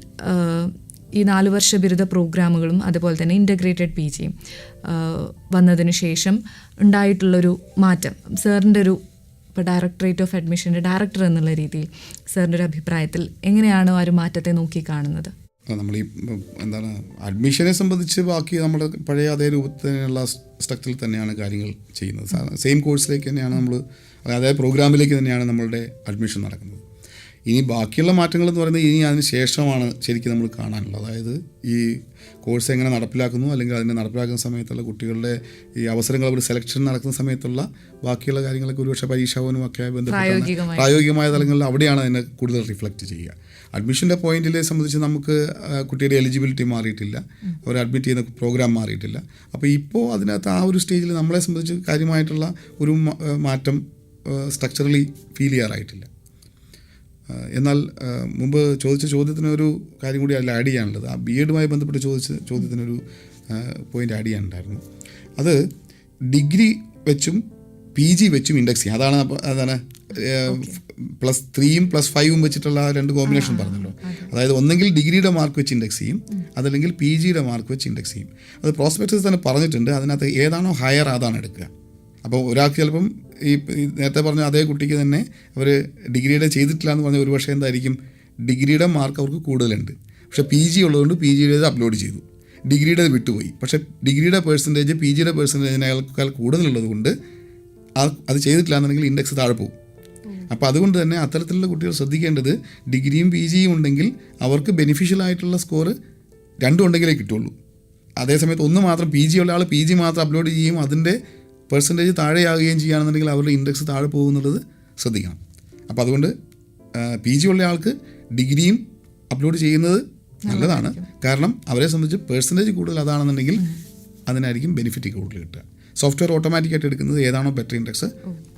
ഈ നാല് വർഷ ബിരുദ പ്രോഗ്രാമുകളും അതുപോലെ തന്നെ ഇന്റഗ്രേറ്റഡ് പി ജിയും വന്നതിന് ശേഷം ഉണ്ടായിട്ടുള്ളൊരു മാറ്റം. സാറിന്റെ ഒരു ഇപ്പോൾ ഡയറക്ടറേറ്റ് ഓഫ് അഡ്മിഷന്റെ ഡയറക്ടർ എന്നുള്ള രീതിയിൽ സാറിന്റെ ഒരു അഭിപ്രായത്തിൽ എങ്ങനെയാണ് ആ ഒരു മാറ്റത്തെ നോക്കി കാണുന്നത്? നമ്മൾ ഈ എന്താണ് അഡ്മിഷനെ സംബന്ധിച്ച് ബാക്കി നമ്മൾ പഴയ അതേ രൂപത്തിലുള്ള സ്ട്രക്ചറിൽ തന്നെയാണ് കാര്യങ്ങൾ ചെയ്യുന്നത്. സെയിം കോഴ്സിലേക്ക് തന്നെയാണ് നമ്മൾ അതായത് പ്രോഗ്രാമിലേക്ക് തന്നെയാണ് നമ്മളുടെ അഡ്മിഷൻ നടക്കുന്നത്. ഇനി ബാക്കിയുള്ള മാറ്റങ്ങൾ എന്ന് പറയുന്നത് ഇനി അതിന് ശേഷമാണ് ശരിക്കും നമ്മൾ കാണാനുള്ളത്. അതായത് ഈ കോഴ്സ് എങ്ങനെ നടപ്പിലാക്കുന്നു അല്ലെങ്കിൽ അതിനെ നടപ്പിലാക്കുന്ന സമയത്തുള്ള കുട്ടികളുടെ ഈ അവസരങ്ങൾ അവർ സെലക്ഷൻ നടക്കുന്ന സമയത്തുള്ള ബാക്കിയുള്ള കാര്യങ്ങളൊക്കെ ഒരുപക്ഷെ പരീക്ഷാഭവനും ഒക്കെ ബന്ധപ്പെട്ട് പ്രായോഗികമായി. തലങ്ങളിൽ അവിടെയാണ് അതിനെ കൂടുതൽ റിഫ്ലക്റ്റ് ചെയ്യുക. അഡ്മിഷന്റെ പോയിന്റിലെ സംബന്ധിച്ച് നമുക്ക് കുട്ടിയുടെ എലിജിബിലിറ്റി മാറിയിട്ടില്ല. അവർ അഡ്മിറ്റ് ചെയ്യുന്ന പ്രോഗ്രാം മാറിയിട്ടില്ല. അപ്പോൾ ഇപ്പോൾ അതിനകത്ത് ആ ഒരു സ്റ്റേജിൽ നമ്മളെ സംബന്ധിച്ച് കാര്യമായിട്ടുള്ള ഒരു മാറ്റം സ്ട്രക്ചറലി ഫീൽ ചെയ്യാറായിട്ടില്ല. എന്നാൽ മുമ്പ് ചോദിച്ച ചോദ്യത്തിന് ഒരു കാര്യം കൂടി അതിൽ ആഡ് ചെയ്യാനുള്ളത്. ആ ബി എഡുമായി ബന്ധപ്പെട്ട് ചോദിച്ച ചോദ്യത്തിനൊരു പോയിന്റ് ആഡ് ചെയ്യാനുണ്ടായിരുന്നു. അത് ഡിഗ്രി വെച്ചും പി ജി വെച്ചും ഇൻഡെക്സ് ചെയ്യാം. അതാണ് അതാണ് പ്ലസ് ത്രീയും പ്ലസ് ഫൈവും വെച്ചിട്ടുള്ള രണ്ട് കോമ്പിനേഷൻ പറഞ്ഞല്ലോ. അതായത് ഒന്നെങ്കിൽ ഡിഗ്രിയുടെ മാർക്ക് വെച്ച് ഇൻഡെക്സ് ചെയ്യും അതല്ലെങ്കിൽ പി ജിയുടെ മാർക്ക് വെച്ച് ഇൻഡെക്സ് ചെയ്യും. അത് പ്രോസ്പെക്ടസ് തന്നെ പറഞ്ഞിട്ടുണ്ട്. അതിനകത്ത് ഏതാണോ ഹയർ അതാണ് എടുക്കുക. അപ്പോൾ ഒരാൾക്ക് ചിലപ്പം ഈ നേരത്തെ പറഞ്ഞ അതേ കുട്ടിക്ക് തന്നെ അവർ ഡിഗ്രിയുടെ ചെയ്തിട്ടില്ല എന്ന് പറഞ്ഞാൽ ഒരുപക്ഷെ എന്തായിരിക്കും? ഡിഗ്രിയുടെ മാർക്ക് അവർക്ക് കൂടുതലുണ്ട്. പക്ഷേ പി ജി ഉള്ളതുകൊണ്ട് പി ജിയുടേത് അപ്ലോഡ് ചെയ്തു. ഡിഗ്രിയുടെ വിട്ടുപോയി. പക്ഷേ ഡിഗ്രിയുടെ പേഴ്സന്റേജ് പി ജിയുടെ പേഴ്സന്റേജിനേക്കാൾ കൂടുതലുള്ളത് കൊണ്ട് അത് ചെയ്തിട്ടില്ല എന്നുണ്ടെങ്കിൽ ഇൻഡെക്സ് താഴെ പോകും. അപ്പോൾ അതുകൊണ്ട് തന്നെ അത്തരത്തിലുള്ള കുട്ടികൾ ശ്രദ്ധിക്കേണ്ടത് ഡിഗ്രിയും പി ജിയും ഉണ്ടെങ്കിൽ അവർക്ക് ബെനിഫിഷ്യൽ ആയിട്ടുള്ള സ്കോർ രണ്ടും ഉണ്ടെങ്കിലേ കിട്ടുള്ളൂ. അതേസമയത്ത് ഒന്ന് മാത്രം പി ജി ഉള്ള ആൾ പി ജി മാത്രം അപ്ലോഡ് ചെയ്യും അതിന്റെ പെർസെന്റേജ് താഴെയാകുകയും ചെയ്യുകയാണെന്നുണ്ടെങ്കിൽ അവരുടെ ഇൻഡെക്സ് താഴെ പോകുന്നുള്ളത് ശ്രദ്ധിക്കണം. അപ്പോൾ അതുകൊണ്ട് പി ജി ഉള്ള ആൾക്ക് ഡിഗ്രിയും അപ്ലോഡ് ചെയ്യുന്നത് നല്ലതാണ്. കാരണം അവരെ സംബന്ധിച്ച് പെർസെന്റേജ് കൂടുതൽ അതാണെന്നുണ്ടെങ്കിൽ അതിനായിരിക്കും ബെനിഫിറ്റ് കൂടുതൽ കിട്ടുക. സോഫ്റ്റ്വെയർ ഓട്ടോമാറ്റിക്കായിട്ട് എടുക്കുന്നത് ഏതാണോ ബെറ്റർ ഇൻഡെക്സ്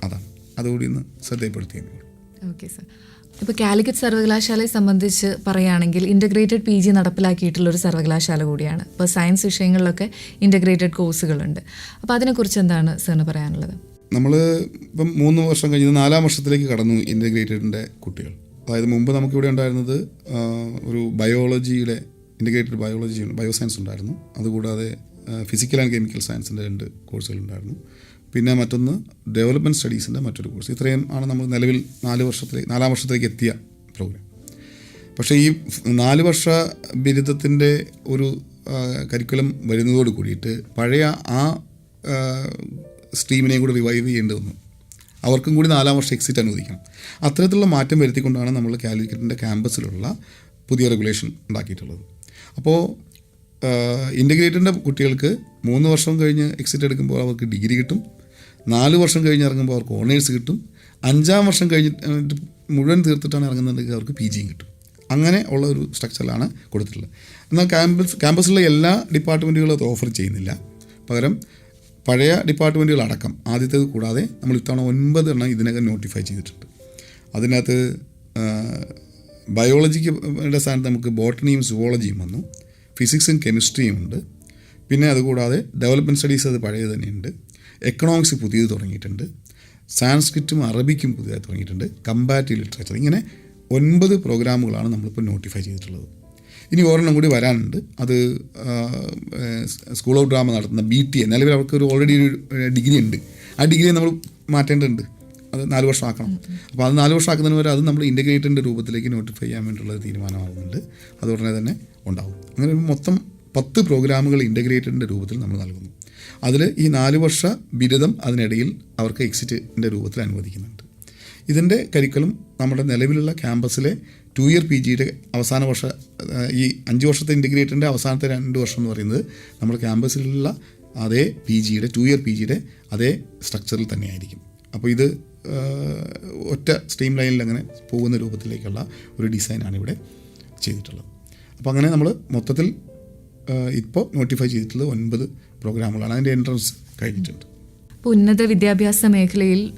അതാണ്. അതുകൂടി ഒന്ന് ശ്രദ്ധയപ്പെടുത്തിയെന്നുള്ളൂ ഓക്കെ സർ ഇപ്പോൾ കാലിക്കറ്റ് സർവകലാശാലയെ സംബന്ധിച്ച് പറയുകയാണെങ്കിൽ ഇന്റഗ്രേറ്റഡ് പി ജി നടപ്പിലാക്കിയിട്ടുള്ള ഒരു സർവകലാശാല കൂടിയാണ്. ഇപ്പോൾ സയൻസ് വിഷയങ്ങളിലൊക്കെ ഇന്റഗ്രേറ്റഡ് കോഴ്സുകളുണ്ട് അപ്പോൾ അതിനെക്കുറിച്ച് എന്താണ് സാറിന് പറയാനുള്ളത്? നമ്മൾ ഇപ്പം മൂന്ന് വർഷം കഴിഞ്ഞ് നാലാം വർഷത്തിലേക്ക് കടന്നു ഇന്റഗ്രേറ്റഡിന്റെ കുട്ടികൾ. അതായത് മുമ്പ് നമുക്കിവിടെ ഉണ്ടായിരുന്നത് ഒരു ബയോളജിയുടെ ഇന്റഗ്രേറ്റഡ് ബയോളജി ബയോ സയൻസ് ഉണ്ടായിരുന്നു. അതുകൂടാതെ ഫിസിക്കൽ ആൻഡ് കെമിക്കൽ സയൻസിന്റെ രണ്ട് കോഴ്സുകളുണ്ടായിരുന്നു പിന്നെ മറ്റൊന്ന് ഡെവലപ്മെന്റ് സ്റ്റഡീസിന്റെ മറ്റൊരു കോഴ്സ് ഇത്രയും ആണ് നമ്മൾ നിലവിൽ നാല് വർഷത്തിലേക്ക് നാലാം വർഷത്തിലേക്ക് എത്തിയ പ്രോഗ്രാം പക്ഷേ ഈ നാല് വർഷ ബിരുദത്തിന്റെ ഒരു കരിക്കുലം വരുന്നതോട് കൂടിയിട്ട് പഴയ ആ സ്ട്രീമിനെയും കൂടി റിവൈവ് ചെയ്യേണ്ടി വന്നു. അവർക്കും കൂടി നാലാം വർഷം എക്സിറ്റ് അനുവദിക്കണം. അത്തരത്തിലുള്ള മാറ്റം വരുത്തിക്കൊണ്ടാണ് നമ്മൾ കാലിക്കറ്റിന്റെ ക്യാമ്പസിലുള്ള പുതിയ റെഗുലേഷൻ ഉണ്ടാക്കിയിട്ടുള്ളത്. അപ്പോൾ ഇന്റഗ്രേറ്റിന്റെ കുട്ടികൾക്ക് മൂന്ന് വർഷം കഴിഞ്ഞ് എക്സിറ്റ് എടുക്കുമ്പോൾ അവർക്ക് ഡിഗ്രി കിട്ടും. നാല് വർഷം കഴിഞ്ഞ് ഇറങ്ങുമ്പോൾ അവർക്ക് ഓണേഴ്സ് കിട്ടും. അഞ്ചാം വർഷം കഴിഞ്ഞിട്ട് മുഴുവൻ തീർത്തിട്ടാണ് ഇറങ്ങുന്നുണ്ടെങ്കിൽ അവർക്ക് പി ജിയും കിട്ടും. അങ്ങനെ ഉള്ള ഒരു സ്ട്രക്ചറിലാണ് കൊടുത്തിട്ടുള്ളത്. എന്നാൽ ക്യാമ്പസ് ക്യാമ്പസിലുള്ള എല്ലാ ഡിപ്പാർട്ട്മെന്റുകളും അത് ഓഫർ ചെയ്യുന്നില്ല. പകരം പഴയ ഡിപ്പാർട്ട്മെന്റുകൾ അടക്കം ആദ്യത്തേത് കൂടാതെ നമ്മൾ ഇത്തവണ ഒൻപത് എണ്ണം ഇതിനകം നോട്ടിഫൈ ചെയ്തിട്ടുണ്ട്. അതിനകത്ത് ബയോളജിക്ക് സ്ഥാനത്ത് നമുക്ക് ബോട്ടണിയും സുവോളജിയും വന്നു. ഫിസിക്സും കെമിസ്ട്രിയും ഉണ്ട്. പിന്നെ അതുകൂടാതെ ഡെവലപ്മെന്റ് സ്റ്റഡീസ് അത് പഴയത് തന്നെയുണ്ട്. എക്കണോമിക്സ് പുതിയത് തുടങ്ങിയിട്ടുണ്ട്. സാൻസ്ക്രിറ്റും അറബിക്കും പുതിയതായി തുടങ്ങിയിട്ടുണ്ട്. കമ്പാറ്റീവ് ലിറ്ററേച്ചർ ഇങ്ങനെ ഒൻപത് പ്രോഗ്രാമുകളാണ് നമ്മളിപ്പോൾ നോട്ടിഫൈ ചെയ്തിട്ടുള്ളത്. ഇനി ഒരെണ്ണം കൂടി വരാനുണ്ട്. അത് സ്കൂൾ ഓഫ് ഡ്രാമ നടത്തുന്ന ബി ടി എ നിലവിൽ അവർക്ക് ഒരു ഓൾറെഡി ഒരു ഡിഗ്രി ഉണ്ട്. ആ ഡിഗ്രി നമ്മൾ മാറ്റേണ്ടതുണ്ട്. അത് നാല് വർഷം ആക്കണം അപ്പോൾ അത് നാല് വർഷം ആക്കുന്നതിന് വരെ അത് നമ്മൾ ഇന്റഗ്രേറ്റഡിന്റെ രൂപത്തിലേക്ക് നോട്ടിഫൈ ചെയ്യാൻ വേണ്ടിയുള്ള തീരുമാനമാകുന്നുണ്ട്. അത് ഉടനെ തന്നെ ഉണ്ടാവും. അങ്ങനെ മൊത്തം പത്ത് പ്രോഗ്രാമുകൾ ഇന്റഗ്രേറ്റഡിന്റെ രൂപത്തിൽ നമ്മൾ നൽകുന്നു. അതിൽ ഈ നാല് വർഷ ബിരുദം അതിനിടയിൽ അവർക്ക് എക്സിറ്റിന്റെ രൂപത്തിൽ അനുവദിക്കുന്നുണ്ട്. ഇതിന്റെ കരിക്കലും നമ്മുടെ നിലവിലുള്ള ക്യാമ്പസിലെ ടു ഇയർ പി ജിയുടെ അവസാന വർഷ ഈ അഞ്ച് വർഷത്തെ ഇന്റഗ്രേറ്ററിന്റെ അവസാനത്തെ രണ്ട് വർഷം എന്ന് പറയുന്നത് നമ്മുടെ ക്യാമ്പസിലുള്ള അതേ പി ജിയുടെ ടു ഇയർ പി ജിയുടെ അതേ സ്ട്രക്ചറിൽ തന്നെയായിരിക്കും. അപ്പോൾ ഇത് ഒറ്റ സ്ട്രീം ലൈനിൽ അങ്ങനെ പോകുന്ന രൂപത്തിലേക്കുള്ള ഒരു ഡിസൈനാണ് ഇവിടെ ചെയ്തിട്ടുള്ളത്. അപ്പോൾ അങ്ങനെ നമ്മൾ മൊത്തത്തിൽ ഇപ്പോൾ നോട്ടിഫൈ ചെയ്തിട്ടുള്ളത് ഒൻപത് പ്രോഗ്രാമുകളാണ്. അതിന്റെ എൻട്രൻസ് കഴിഞ്ഞിട്ടുണ്ട്. ഇപ്പോൾ ഉന്നത വിദ്യാഭ്യാസ മേഖലയിൽ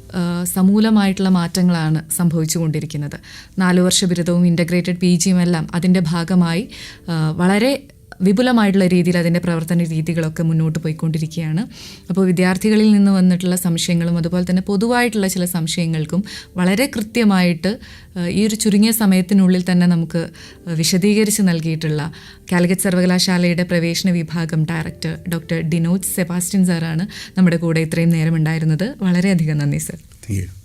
സമൂലമായിട്ടുള്ള മാറ്റങ്ങളാണ് സംഭവിച്ചുകൊണ്ടിരിക്കുന്നത്. നാലു വർഷ ബിരുദവും ഇന്റഗ്രേറ്റഡ് പി ജിയും എല്ലാം അതിന്റെ ഭാഗമായി വളരെ വിപുലമായിട്ടുള്ള രീതിയിൽ അതിന്റെ പ്രവർത്തന രീതികളൊക്കെ മുന്നോട്ട് പോയിക്കൊണ്ടിരിക്കുകയാണ്. അപ്പോൾ വിദ്യാർത്ഥികളിൽ നിന്ന് വന്നിട്ടുള്ള സംശയങ്ങളും അതുപോലെ തന്നെ പൊതുവായിട്ടുള്ള ചില സംശയങ്ങൾക്കും വളരെ കൃത്യമായിട്ട് ഈ ഒരു ചുരുങ്ങിയ സമയത്തിനുള്ളിൽ തന്നെ നമുക്ക് വിശദീകരിച്ച് നൽകിയിട്ടുള്ള കാലിക്കറ്റ് സർവകലാശാലയുടെ പ്രവേശന വിഭാഗം ഡയറക്ടർ ഡോക്ടർ ഡിനോജ് സെബാസ്റ്റ്യൻ സാറാണ് നമ്മുടെ കൂടെ ഇത്രയും നേരം ഉണ്ടായിരുന്നത് വളരെയധികം നന്ദി സർ. Thank you